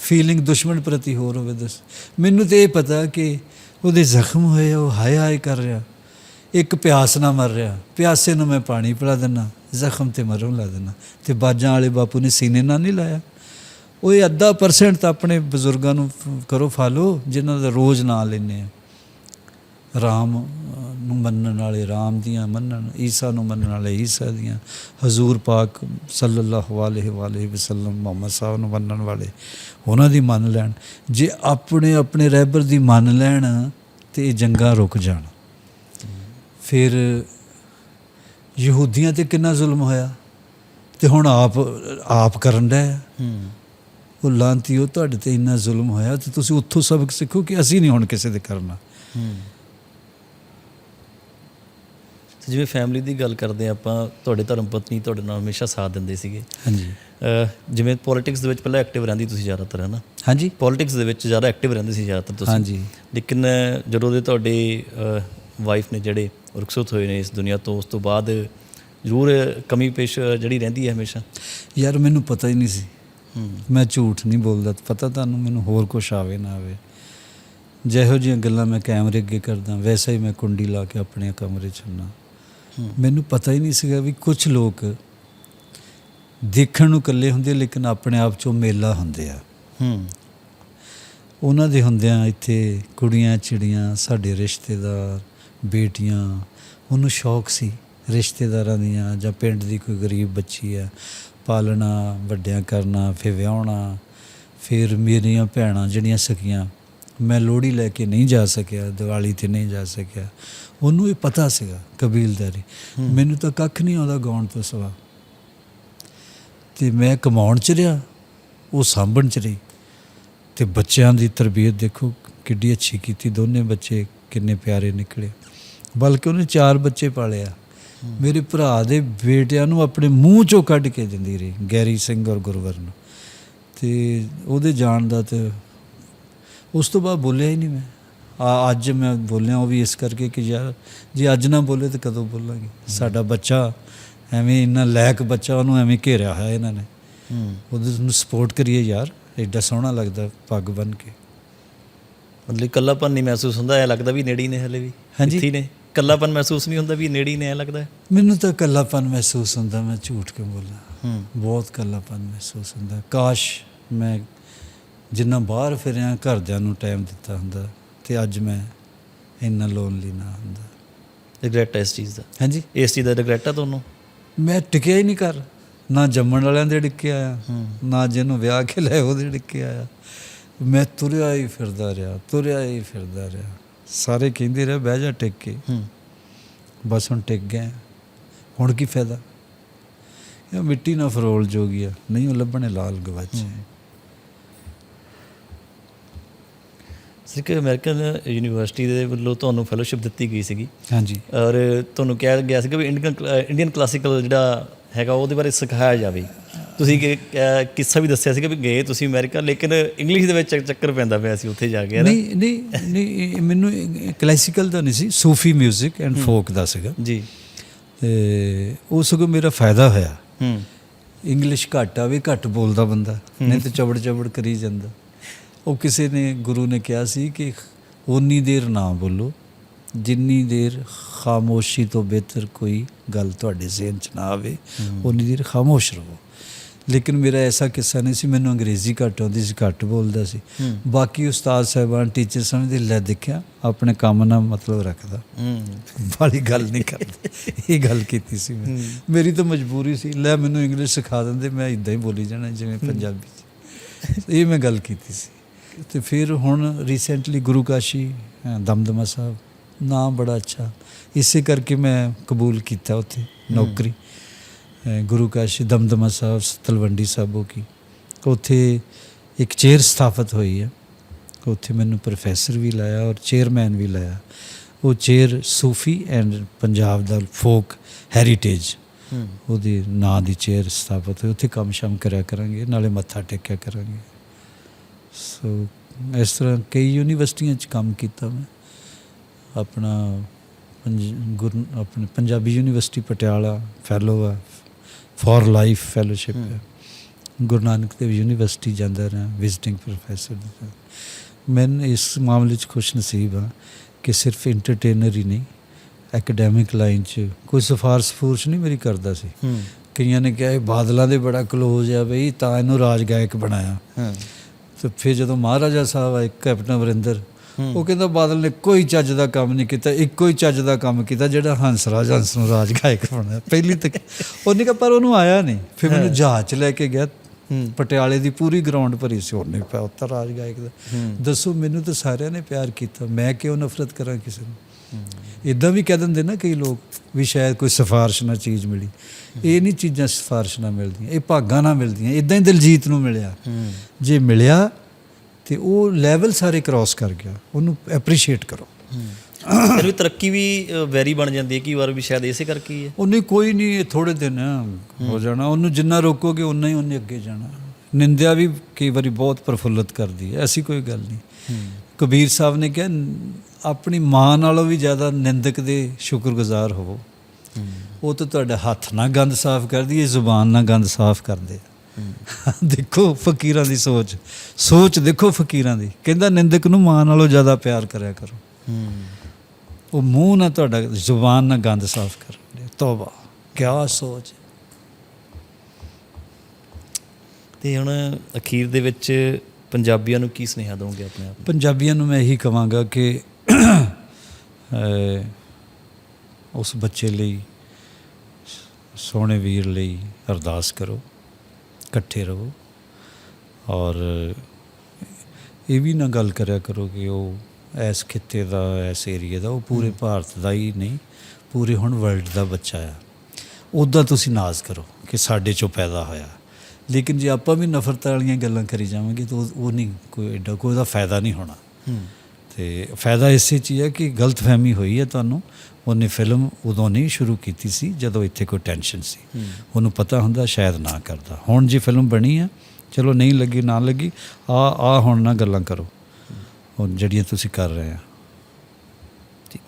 ਫੀਲਿੰਗ ਦੁਸ਼ਮਣ ਪ੍ਰਤੀ ਹੋਰ ਹੋਵੇ ਦੱਸ। ਮੈਨੂੰ ਤੇ ਇਹ ਪਤਾ ਕਿ ਉਹਦੇ ਜ਼ਖਮ ਹੋਏ ਆ, ਉਹ ਹਾਏ ਹਾਏ ਕਰ ਰਿਹਾ। ਇੱਕ ਪਿਆਸ ਨਾਲ ਮਰ ਰਿਹਾ। ਪਿਆਸੇ ਨੂੰ ਮੈਂ ਪਾਣੀ ਪਿਲਾ ਦਿੰਦਾ ਜ਼ਖਮ ਤੇ ਮਰੋਂ ਲਾ ਦਿੰਦਾ ਤੇ ਬਾਜਾਂ ਵਾਲੇ ਬਾਪੂ ਨੇ ਸੀਨੇ ਨਾਲ ਨਹੀਂ ਲਾਇਆ। ਉਹ ਇਹ ਅੱਧਾ ਪਰਸੈਂਟ ਤਾਂ ਆਪਣੇ ਬਜ਼ੁਰਗਾਂ ਨੂੰ ਕਰੋ ਫਾਲੋ ਜਿਨ੍ਹਾਂ ਦਾ ਰੋਜ਼ ਨਾਂ ਲੈਂਦੇ ਆ। ਰਾਮ ਨੂੰ ਮੰਨਣ ਵਾਲੇ ਰਾਮ ਦੀਆਂ ਮੰਨਣ ਈਸਾ ਨੂੰ ਮੰਨਣ ਵਾਲੇ ਈਸਾ ਦੀਆਂ ਹਜ਼ੂਰ ਪਾਕ ਸੱਲੱਲਾਹੁ ਅਲੈਹਿ ਵਾਲੇhi ਵਸੱਲਮ ਮੁਹੰਮਦ ਸਾਹਿਬ ਨੂੰ ਮੰਨਣ ਵਾਲੇ ਉਹਨਾਂ ਦੀ ਮੰਨ ਲੈਣ। ਜੇ ਆਪਣੇ ਆਪਣੇ ਰਹਿਬਰ ਦੀ ਮੰਨ ਲੈਣ ਤੇ ਇਹ ਜੰਗਾਂ ਰੁਕ ਜਾਣ। ਫਿਰ ਯਹੂਦੀਆਂ ਤੇ ਕਿੰਨਾ ਜ਼ੁਲਮ ਹੋਇਆ? ਤੇ ਹੁਣ ਆਪ ਆਪ ਕਰਨ ਦਾ
ਹੂੰ।
ਉਹ ਲਾਂਤੀਓ ਤੁਹਾਡੇ ਤੇ ਇੰਨਾ ਜ਼ੁਲਮ ਹੋਇਆ ਤੇ ਤੁਸੀਂ ਉੱਥੋਂ ਸਬਕ ਸਿੱਖੋ ਕਿ ਅਸੀਂ ਨਹੀਂ ਹੁਣ ਕਿਸੇ ਦੇ ਕਰਨਾ।
ਹੂੰ। ਤੇ ਜਿਵੇਂ ਫੈਮਿਲੀ ਦੀ ਗੱਲ ਕਰਦੇ ਆਪਾਂ ਤੁਹਾਡੇ ਧਰਮ ਪਤਨੀ ਤੁਹਾਡੇ ਨਾਲ ਹਮੇਸ਼ਾ ਸਾਥ ਦਿੰਦੇ ਸੀਗੇ।
ਹਾਂਜੀ।
ਜਿਵੇਂ ਪੋਲਿਟਿਕਸ ਦੇ ਵਿੱਚ ਪਹਿਲਾਂ ਐਕਟਿਵ ਰਹਿੰਦੀ ਤੁਸੀਂ ਜ਼ਿਆਦਾਤਰ ਹੈ ਨਾ?
ਹਾਂਜੀ।
ਪੋਲਿਟਿਕਸ ਦੇ ਵਿੱਚ ਜ਼ਿਆਦਾ ਐਕਟਿਵ ਰਹਿੰਦੇ ਸੀ ਜ਼ਿਆਦਾਤਰ ਤੁਸੀਂ।
ਹਾਂਜੀ।
ਲੇਕਿਨ ਜਦੋਂ ਦੇ ਤੁਹਾਡੇ ਵਾਈਫ ਨੇ ਜਿਹੜੇ ਰੁਖਸਤ ਹੋਏ ਨੇ ਇਸ ਦੁਨੀਆ ਤੋਂ ਉਸ ਤੋਂ ਬਾਅਦ ਜ਼ਰੂਰ ਕਮੀ ਪੇਸ਼ ਜਿਹੜੀ ਰਹਿੰਦੀ ਹੈ ਹਮੇਸ਼ਾ?
ਯਾਰ ਮੈਨੂੰ ਪਤਾ ਹੀ ਨਹੀਂ ਸੀ। ਮੈਂ ਝੂਠ ਨਹੀਂ ਬੋਲਦਾ। ਪਤਾ ਤੁਹਾਨੂੰ ਮੈਨੂੰ ਹੋਰ ਕੁਝ ਆਵੇ ਨਾ ਆਵੇ। ਜਿਹੋ ਜਿਹੀਆਂ ਗੱਲਾਂ ਮੈਂ ਕੈਮਰੇ ਅੱਗੇ ਕਰਦਾ ਵੈਸਾ ਹੀ ਮੈਂ ਕੁੰਡੀ ਲਾ ਕੇ ਆਪਣੇ ਕਮਰੇ 'ਚ ਹੁੰਨਾ।
ਹੂੰ
ਮੈਨੂੰ ਪਤਾ ਹੀ ਨਹੀਂ ਸੀਗਾ ਵੀ ਕੁਝ ਲੋਕ ਦੇਖਣ ਨੂੰ ਇਕੱਲੇ ਹੁੰਦੇ ਲੇਕਿਨ ਆਪਣੇ ਆਪ 'ਚੋਂ ਮੇਲਾ ਹੁੰਦੇ ਆ।
ਹੂੰ।
ਉਹਨਾਂ ਦੇ ਹੁੰਦਿਆਂ ਇੱਥੇ ਕੁੜੀਆਂ ਚਿੜੀਆਂ ਸਾਡੇ ਰਿਸ਼ਤੇਦਾਰ ਬੇਟੀਆਂ ਉਹਨੂੰ ਸ਼ੌਕ ਸੀ ਰਿਸ਼ਤੇਦਾਰਾਂ ਦੀਆਂ ਜਾਂ ਪਿੰਡ ਦੀ ਕੋਈ ਗਰੀਬ ਬੱਚੀ ਆ ਪਾਲਣਾ ਵੱਡਿਆਂ ਕਰਨਾ ਫਿਰ ਵਿਆਹਣਾ ਫਿਰ ਮੇਰੀਆਂ ਭੈਣਾਂ ਜਿਹੜੀਆਂ ਸਕੀਆਂ ਮੈਂ ਲੋਹੜੀ ਲੈ ਕੇ ਨਹੀਂ ਜਾ ਸਕਿਆ ਦੀਵਾਲੀ ਤੇ ਨਹੀਂ ਜਾ ਸਕਿਆ। ਉਹਨੂੰ ਇਹ ਪਤਾ ਸੀਗਾ ਕਬੀਲਦਾਰੀ ਮੈਨੂੰ ਤਾਂ ਕੱਖ ਨਹੀਂ ਆਉਂਦਾ ਗਾਉਣ ਤੋਂ ਸਿਵਾ। ਤੇ ਮੈਂ ਕਮਾਉਣ ਚ ਰਿਹਾ ਉਹ ਸਾਂਭਣ ਚ ਰਹੀ। ਤੇ ਬੱਚਿਆਂ ਦੀ ਤਰਬੀਅਤ ਦੇਖੋ ਕਿੱਡੀ ਅੱਛੀ ਕੀਤੀ ਦੋਨੇ ਬੱਚੇ ਕਿੰਨੇ ਪਿਆਰੇ ਨਿਕਲੇ। ਬਲਕਿ ਉਹਨੇ ਚਾਰ ਬੱਚੇ ਪਾਲੇ ਆ। ਮੇਰੇ ਭਰਾ ਦੇ ਬੇਟਿਆਂ ਨੂੰ ਆਪਣੇ ਮੂੰਹ ਚੋਂ ਕੱਢ ਕੇ ਦਿੰਦੀ ਰਹੀ ਗੈਰੀ ਸਿੰਘ ਔਰ ਗੁਰਵਰ ਨੂੰ। ਤੇ ਉਹਦੇ ਜਾਣ ਦਾ ਤੇ ਉਸ ਤੋਂ ਬਾਅਦ ਬੋਲਿਆ ਹੀ ਨਹੀਂ ਮੈਂ। ਅੱਜ ਮੈਂ ਬੋਲਿਆ ਉਹ ਵੀ ਇਸ ਕਰਕੇ ਕਿ ਯਾਰ ਜੇ ਅੱਜ ਨਾ ਬੋਲੇ ਤਾਂ ਕਦੋਂ ਬੋਲਾਂਗੇ? ਸਾਡਾ ਬੱਚਾ ਐਵੇਂ ਇੰਨਾ ਲੈਕ ਬੱਚਾ ਉਹਨੂੰ ਐਵੇਂ ਘੇਰਿਆ ਹੋਇਆ ਇਹਨਾਂ ਨੇ।
ਹੂੰ।
ਉਹਦੇ ਨੂੰ ਸਪੋਰਟ ਕਰੀਏ ਯਾਰ ਐਡਾ ਸੋਹਣਾ ਲੱਗਦਾ ਪੱਗ ਬਨ ਕੇ।
ਮਤਲਬ ਇਕੱਲਾਪਨ ਨਹੀਂ ਮਹਿਸੂਸ ਹੁੰਦਾ ਐ ਲੱਗਦਾ ਵੀ ਨੇੜੇ ਹੀ ਨੇ ਹਲੇ ਵੀ।
ਹਾਂਜੀ।
ਇੱਥੇ ਨੇ। ਇਕੱਲਾਪਨ ਮਹਿਸੂਸ ਨਹੀਂ ਹੁੰਦਾ ਵੀ ਨੇੜੇ ਹੀ ਨੇ ਐ ਲੱਗਦਾ।
ਮੈਨੂੰ ਤਾਂ ਇਕੱਲਾਪਨ ਮਹਿਸੂਸ ਹੁੰਦਾ ਮੈਂ ਝੂਠ ਕਿਉਂ ਬੋਲਾਂ?
ਹੂੰ।
ਬਹੁਤ ਇਕੱਲਾਪਨ ਮਹਿਸੂਸ ਹੁੰਦਾ। ਕਾਸ਼ ਮੈਂ ਜਿੰਨਾ ਬਾਹਰ ਫਿਰਿਆ ਘਰਦਿਆਂ ਨੂੰ ਟਾਈਮ ਦਿੱਤਾ ਹੁੰਦਾ ਤੇ ਅੱਜ ਮੈਂ ਇੰਨਾ ਲੋਨਲੀ ਨਾ ਹੁੰਦਾ।
ਰਿਗਰੈਟ ਇਸ ਚੀਜ਼ ਦਾ?
ਹਾਂਜੀ।
ਇਸ ਚੀਜ਼ ਦਾ ਰਿਗਰੈਟ ਹੈ ਤੁਹਾਨੂੰ?
ਮੈਂ ਟਿਕਿਆ ਹੀ ਨਹੀਂ ਕਰ ਨਾ ਜੰਮਣ ਵਾਲਿਆਂ ਦੇ ਡਿੱਕੇ ਆਇਆ। ਨਾ ਜਿਹਨੂੰ ਵਿਆਹ ਕੇ ਲੈ ਉਹਦੇ ਡਿੱਕੇ ਆਇਆ। ਮੈਂ ਤੁਰਿਆ ਹੀ ਫਿਰਦਾ ਰਿਹਾ ਤੁਰਿਆ ਹੀ ਫਿਰਦਾ ਰਿਹਾ। ਸਾਰੇ ਕਹਿੰਦੇ ਰਹੇ ਬਹਿ ਜਾ ਟਿਕ। ਕੇ ਬਸ ਹੁਣ ਟਿਕ ਗਏ। ਹੁਣ ਕੀ ਫਾਇਦਾ? ਇਹ ਮਿੱਟੀ ਨਾਲ ਫਰੋਲ ਜੋਗੀ ਆ। ਨਹੀਂ ਉਹ ਲੱਭਣੇ ਲਾਲ ਗਵਾਚੇ।
ਸਿੱਖ ਅਮਰੀਕਨ ਯੂਨੀਵਰਸਿਟੀ ਦੇ ਵੱਲੋਂ ਤੁਹਾਨੂੰ ਫੈਲੋਸ਼ਿਪ ਦਿੱਤੀ ਗਈ ਸੀਗੀ।
ਹਾਂਜੀ।
ਔਰ ਤੁਹਾਨੂੰ ਕਿਹਾ ਗਿਆ ਸੀ ਕਿ ਵੀ ਇੰਡੀਅਨ ਇੰਡੀਅਨ ਕਲਾਸੀਕਲ ਜਿਹੜਾ ਹੈਗਾ ਉਹਦੇ ਬਾਰੇ ਸਿਖਾਇਆ ਜਾਵੇ। ਤੁਸੀਂ ਕਿ ਕਿੱਸਾ ਵੀ ਦੱਸਿਆ ਸੀਗਾ ਵੀ ਗਏ ਤੁਸੀਂ ਅਮਰੀਕਾ ਲੇਕਿਨ ਇੰਗਲਿਸ਼ ਦੇ ਵਿੱਚ ਚੱਕ- ਚੱਕਰ ਪੈਂਦਾ ਪਿਆ ਸੀ ਉੱਥੇ ਜਾ ਕੇ?
ਨਹੀਂ ਨਹੀਂ ਨਹੀਂ ਮੈਨੂੰ ਕਲਾਸੀਕਲ ਦਾ ਨਹੀਂ ਸੀ ਸੂਫੀ 뮤직 ਐਂਡ ਫੋਕ ਦਾ ਸੀਗਾ।
ਜੀ।
ਤੇ ਉਹ ਸਗੋਂ ਮੇਰਾ ਫਾਇਦਾ ਹੋਇਆ।
ਹੂੰ।
ਇੰਗਲਿਸ਼ ਘੱਟ ਆਵੇ ਘੱਟ ਬੋਲਦਾ ਬੰਦਾ ਨਹੀਂ ਤੇ ਚਬੜ ਚਬੜ ਕਰੀ ਜਾਂਦਾ। ਉਹ ਕਿਸੇ ਨੇ ਗੁਰੂ ਨੇ ਕਿਹਾ ਸੀ ਕਿ ਉਨੀ ਦੇਰ ਨਾ ਬੋਲੋ ਜਿੰਨੀ ਦੇਰ ਖਾਮੋਸ਼ੀ ਤੋਂ ਬਿਹਤਰ ਕੋਈ ਗੱਲ ਤੁਹਾਡੇ ਜ਼ਿਹਨ 'ਚ ਨਾ ਆਵੇ ਉਨੀ ਦੇਰ ਖਾਮੋਸ਼ ਰਹੋ। ਲੇਕਿਨ ਮੇਰਾ ਐਸਾ ਕਿੱਸਾ ਨਹੀਂ ਸੀ ਮੈਨੂੰ ਅੰਗਰੇਜ਼ੀ ਘੱਟ ਆਉਂਦੀ ਸੀ ਘੱਟ ਬੋਲਦਾ ਸੀ। ਬਾਕੀ ਉਸਤਾਦ ਸਾਹਿਬਾਨ ਟੀਚਰ ਸਮਝਦੇ ਲੈ ਦੇਖਿਆ ਆਪਣੇ ਕੰਮ ਨਾਲ ਮਤਲਬ ਰੱਖਦਾ। ਵਾਲੀ ਗੱਲ ਨਹੀਂ ਕਰਦਾ। ਇਹ ਗੱਲ ਕੀਤੀ ਸੀ ਮੈਂ। ਮੇਰੀ ਤਾਂ ਮਜਬੂਰੀ ਸੀ ਲੈ ਮੈਨੂੰ ਇੰਗਲਿਸ਼ ਸਿਖਾ ਦਿੰਦੇ ਮੈਂ ਇਦਾਂ ਹੀ ਬੋਲੀ ਜਾਣਾ ਜਿਵੇਂ ਪੰਜਾਬੀ ਚ। ਇਹ ਮੈਂ ਗੱਲ ਕੀਤੀ ਸੀ। ਤੇ ਫਿਰ ਹੁਣ ਰੀਸੈਂਟਲੀ ਗੁਰੂ ਕਾਸ਼ੀ ਦਮਦਮਾ ਸਾਹਿਬ ਨਾਮ ਬੜਾ ਅੱਛਾ। ਇਸੇ ਕਰਕੇ ਮੈਂ ਕਬੂਲ ਕੀਤਾ ਉੱਥੇ ਨੌਕਰੀ। ਗੁਰੂ ਕਾਸ਼ੀ ਦਮਦਮਾ ਸਾਹਿਬ ਤਲਵੰਡੀ ਸਾਬੋ ਕੀ। ਉੱਥੇ ਇੱਕ ਚੇਅਰ ਸਥਾਪਿਤ ਹੋਈ ਹੈ। ਉੱਥੇ ਮੈਨੂੰ ਪ੍ਰੋਫੈਸਰ ਵੀ ਲਾਇਆ ਔਰ ਚੇਅਰਮੈਨ ਵੀ ਲਾਇਆ। ਉਹ ਚੇਅਰ ਸੂਫੀ ਐਂਡ ਪੰਜਾਬ ਦਾ ਫੋਕ ਹੈਰੀਟੇਜ ਉਹਦੇ ਨਾਂ ਦੀ ਚੇਅਰ ਸਥਾਪਿਤ ਹੋਈ। ਉੱਥੇ ਕੰਮ ਸ਼ਮ ਕਰਿਆ ਕਰਾਂਗੇ ਨਾਲੇ ਮੱਥਾ ਟੇਕਿਆ ਕਰਾਂਗੇ। ਸੋ ਇਸ ਤਰ੍ਹਾਂ ਕਈ ਯੂਨੀਵਰਸਿਟੀਆਂ 'ਚ ਕੰਮ ਕੀਤਾ ਮੈਂ। ਆਪਣਾ ਗੁਰ ਆਪਣੇ ਪੰਜਾਬੀ ਯੂਨੀਵਰਸਿਟੀ ਪਟਿਆਲਾ ਫੈਲੋ ਆ ਫॉर ਲਾਈਫ ਫੈਲੋਸ਼ਿਪ ਹੈ। ਗੁਰੂ ਨਾਨਕ ਦੇਵ ਯੂਨੀਵਰਸਿਟੀ ਜਾਂਦਾ ਰਿਹਾ ਵਿਜ਼ਿਟਿੰਗ ਪ੍ਰੋਫੈਸਰ ਮੈਂ ਇਸ ਮਾਮਲੇ 'ਚ ਖੁਸ਼ ਨਸੀਬ ਹਾਂ ਕਿ ਸਿਰਫ ਐਂਟਰਟੇਨਰ ਹੀ ਨਹੀਂ ਐਕੈਡੈਮਿਕ ਲਾਈਨ 'ਚ ਕੋਈ ਸਿਫਾਰਸ਼ ਫੂਰਸ਼ ਨਹੀਂ ਮੇਰੀ ਕਰਦਾ ਸੀ। ਕਈਆਂ ਨੇ ਕਿਹਾ ਇਹ ਬਾਦਲਾਂ ਦੇ ਬੜਾ ਕਲੋਜ਼ ਆ ਬਈ ਤਾਂ ਇਹਨੂੰ ਰਾਜ ਗਾਇਕ ਬਣਾਇਆ।
ਹਾਂ।
ਤੇ ਫਿਰ ਜਦੋਂ ਮਹਾਰਾਜਾ ਸਾਹਿਬ ਆਏ ਕੈਪਟਨ ਅਮਰਿੰਦਰ
ਹੂੰ।
ਉਹ ਕਹਿੰਦਾ ਬਾਦਲ ਨੇ ਕੋਈ ਚੱਜ ਦਾ ਕੰਮ ਨਹੀਂ ਕੀਤਾ ਇੱਕੋ ਹੀ ਚੱਜ ਦਾ ਕੰਮ ਕੀਤਾ ਜਿਹੜਾ ਹੰਸ ਰਾਜ ਹੰਸ ਨੂੰ ਰਾਜ ਗਾਇਕ ਬਣਾਇਆ। ਪਹਿਲੀ ਤੱਕ ਉਹਨੇ ਕਿਹਾ ਪਰ ਉਹਨੂੰ ਆਇਆ ਨਹੀਂ। ਫਿਰ ਮੈਨੂੰ ਜਹਾਜ਼ 'ਚ ਲੈ ਕੇ ਗਿਆ ਪਟਿਆਲੇ ਦੀ ਪੂਰੀ ਗਰਾਊਂਡ ਭਰੀ ਸੀ ਉਹਨੇ ਪਿਆ ਉੱਤਰ ਰਾਜ ਗਾਇਕ ਦਾ। ਦੱਸੋ ਮੈਨੂੰ ਤਾਂ ਸਾਰਿਆਂ ਨੇ ਪਿਆਰ ਕੀਤਾ ਮੈਂ ਕਿਉਂ ਨਫ਼ਰਤ ਕਰਾਂ ਕਿਸੇ ਨੂੰ? ਇਦਾਂ ਵੀ ਕਹਿ ਦਿੰਦੇ ਨਾ ਕਈ ਲੋਕ ਵੀ ਸ਼ਾਇਦ ਕੋਈ ਸਿਫਾਰਿਸ਼ ਨਾਲ ਚੀਜ਼ ਮਿਲੀ। ਇਹ ਨਹੀਂ ਚੀਜ਼ਾਂ ਸਿਫਾਰਿਸ਼ ਨਾਲ ਮਿਲਦੀਆਂ ਇਹ ਭਾਗਾਂ ਨਾਲ ਮਿਲਦੀਆਂ ਇਦਾਂ ਹੀ ਦਿਲਜੀਤ ਨੂੰ ਮਿਲਿਆ। ਜੇ ਮਿਲਿਆ ਤੇ ਉਹ ਲੈਵਲ ਸਾਰੇ ਕ੍ਰਾਸ ਕਰ ਗਿਆ ਉਹਨੂੰ ਐਪਰੀਸ਼ੀਏਟ ਕਰੋ।
ਫਿਰ ਵੀ ਤਰੱਕੀ ਵੀ ਵੈਰੀ ਬਣ ਜਾਂਦੀ ਹੈ ਕਈ ਵਾਰ ਵੀ ਸ਼ਾਇਦ ਇਸੇ ਕਰਕੇ ਹੀ ਹੈ।
ਉਹਨੇ ਕੋਈ ਨਹੀਂ ਇਹ ਥੋੜੇ ਦਿਨ ਹੋ ਜਾਣਾ ਉਹਨੂੰ ਜਿੰਨਾ ਰੋਕੋਗੇ ਉਨਾ ਹੀ ਉਹਨੇ ਅੱਗੇ ਜਾਣਾ। ਨਿੰਦਿਆ ਵੀ ਕਈ ਵਾਰੀ ਬਹੁਤ ਪ੍ਰਫੁੱਲਤ ਕਰਦੀ ਹੈ ਐਸੀ ਕੋਈ ਗੱਲ ਨਹੀਂ। ਕਬੀਰ ਸਾਹਿਬ ਨੇ ਕਿਹਾ ਆਪਣੀ ਮਾਂ ਨਾਲੋਂ ਵੀ ਜ਼ਿਆਦਾ ਨਿੰਦਕ ਦੇ ਸ਼ੁਕਰਗੁਜ਼ਾਰ ਹੋਵੋ। ਉਹ ਤਾਂ ਤੁਹਾਡਾ ਹੱਥ ਨਾਲ ਗੰਦ ਸਾਫ਼ ਕਰਦੀ ਹੈ ਜ਼ੁਬਾਨ ਨਾਲ ਗੰਦ ਸਾਫ਼ ਕਰਦੇ ਦੇਖੋ ਫਕੀਰਾਂ ਦੀ ਸੋਚ ਸੋਚ ਦੇਖੋ ਫਕੀਰਾਂ ਦੀ। ਕਹਿੰਦਾ ਨਿੰਦਕ ਨੂੰ ਮਾਂ ਨਾਲੋਂ ਜ਼ਿਆਦਾ ਪਿਆਰ ਕਰਿਆ ਕਰੋ। ਉਹ ਮੂੰਹ ਨਾਲ ਤੁਹਾਡਾ ਜ਼ੁਬਾਨ ਨਾਲ ਗੰਦ ਸਾਫ਼ ਕਰਨ ਤੋਬਾ ਕਿਆ ਸੋਚ।
ਤੇ ਹੁਣ ਅਖੀਰ ਦੇ ਵਿੱਚ ਪੰਜਾਬੀਆਂ ਨੂੰ ਕੀ ਸੁਨੇਹਾ ਦੋਗੇ ਆਪਣੇ ਆਪ
ਪੰਜਾਬੀਆਂ ਨੂੰ ਮੈਂ ਇਹੀ ਕਹਾਂਗਾ ਕਿ ਉਸ ਬੱਚੇ ਲਈ ਸੋਹਣੇ ਵੀਰ ਲਈ ਅਰਦਾਸ ਕਰੋ ਇਕੱਠੇ ਰਹੋ ਔਰ ਇਹ ਵੀ ਨਾ ਗੱਲ ਕਰਿਆ ਕਰੋ ਕਿ ਉਹ ਇਸ ਖਿੱਤੇ ਦਾ ਇਸ ਏਰੀਏ ਦਾ ਉਹ ਪੂਰੇ ਭਾਰਤ ਦਾ ਹੀ ਨਹੀਂ ਪੂਰੇ ਹੁਣ ਵਰਲਡ ਦਾ ਬੱਚਾ ਆ। ਉੱਦਾਂ ਤੁਸੀਂ ਨਾਜ਼ ਕਰੋ ਕਿ ਸਾਡੇ ਚੋਂ ਪੈਦਾ ਹੋਇਆ। ਲੇਕਿਨ ਜੇ ਆਪਾਂ ਵੀ ਨਫ਼ਰਤ ਵਾਲੀਆਂ ਗੱਲਾਂ ਕਰੀ ਜਾਵਾਂਗੇ ਤਾਂ ਉਹ ਉਹ ਨਹੀਂ ਕੋਈ ਐਡਾ ਕੋਈ ਉਹਦਾ ਫਾਇਦਾ ਨਹੀਂ ਹੋਣਾ। ਤੇ ਫਾਇਦਾ ਇਸੇ 'ਚ ਹੀ ਹੈ ਕਿ ਗਲਤਫਹਿਮੀ ਹੋਈ ਹੈ ਤੁਹਾਨੂੰ। ਉਹਨੇ ਫਿਲਮ ਉਦੋਂ ਨਹੀਂ ਸ਼ੁਰੂ ਕੀਤੀ ਸੀ ਜਦੋਂ ਇੱਥੇ ਕੋਈ ਟੈਨਸ਼ਨ ਸੀ। ਉਹਨੂੰ ਪਤਾ ਹੁੰਦਾ ਸ਼ਾਇਦ ਨਾ ਕਰਦਾ। ਹੁਣ ਜੀ ਫਿਲਮ ਬਣੀ ਹੈ ਚਲੋ ਨਹੀਂ ਲੱਗੀ ਨਾ ਲੱਗੀ ਆ ਆ ਹੁਣ ਨਾ ਗੱਲਾਂ ਕਰੋ। ਹੁਣ ਜਿਹੜੀਆਂ ਤੁਸੀਂ ਕਰ ਰਹੇ ਆ।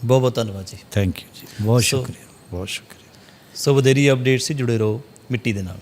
ਬਹੁਤ ਬਹੁਤ ਧੰਨਵਾਦ ਜੀ।
ਥੈਂਕ ਯੂ ਜੀ। ਬਹੁਤ ਸ਼ੁਕਰੀਆ। ਬਹੁਤ ਸ਼ੁਕਰੀਆ।
ਸੋ ਵਧੇਰੀ ਅਪਡੇਟ ਸੀ ਜੁੜੇ ਰਹੋ ਮਿੱਟੀ ਦੇ ਨਾਲ।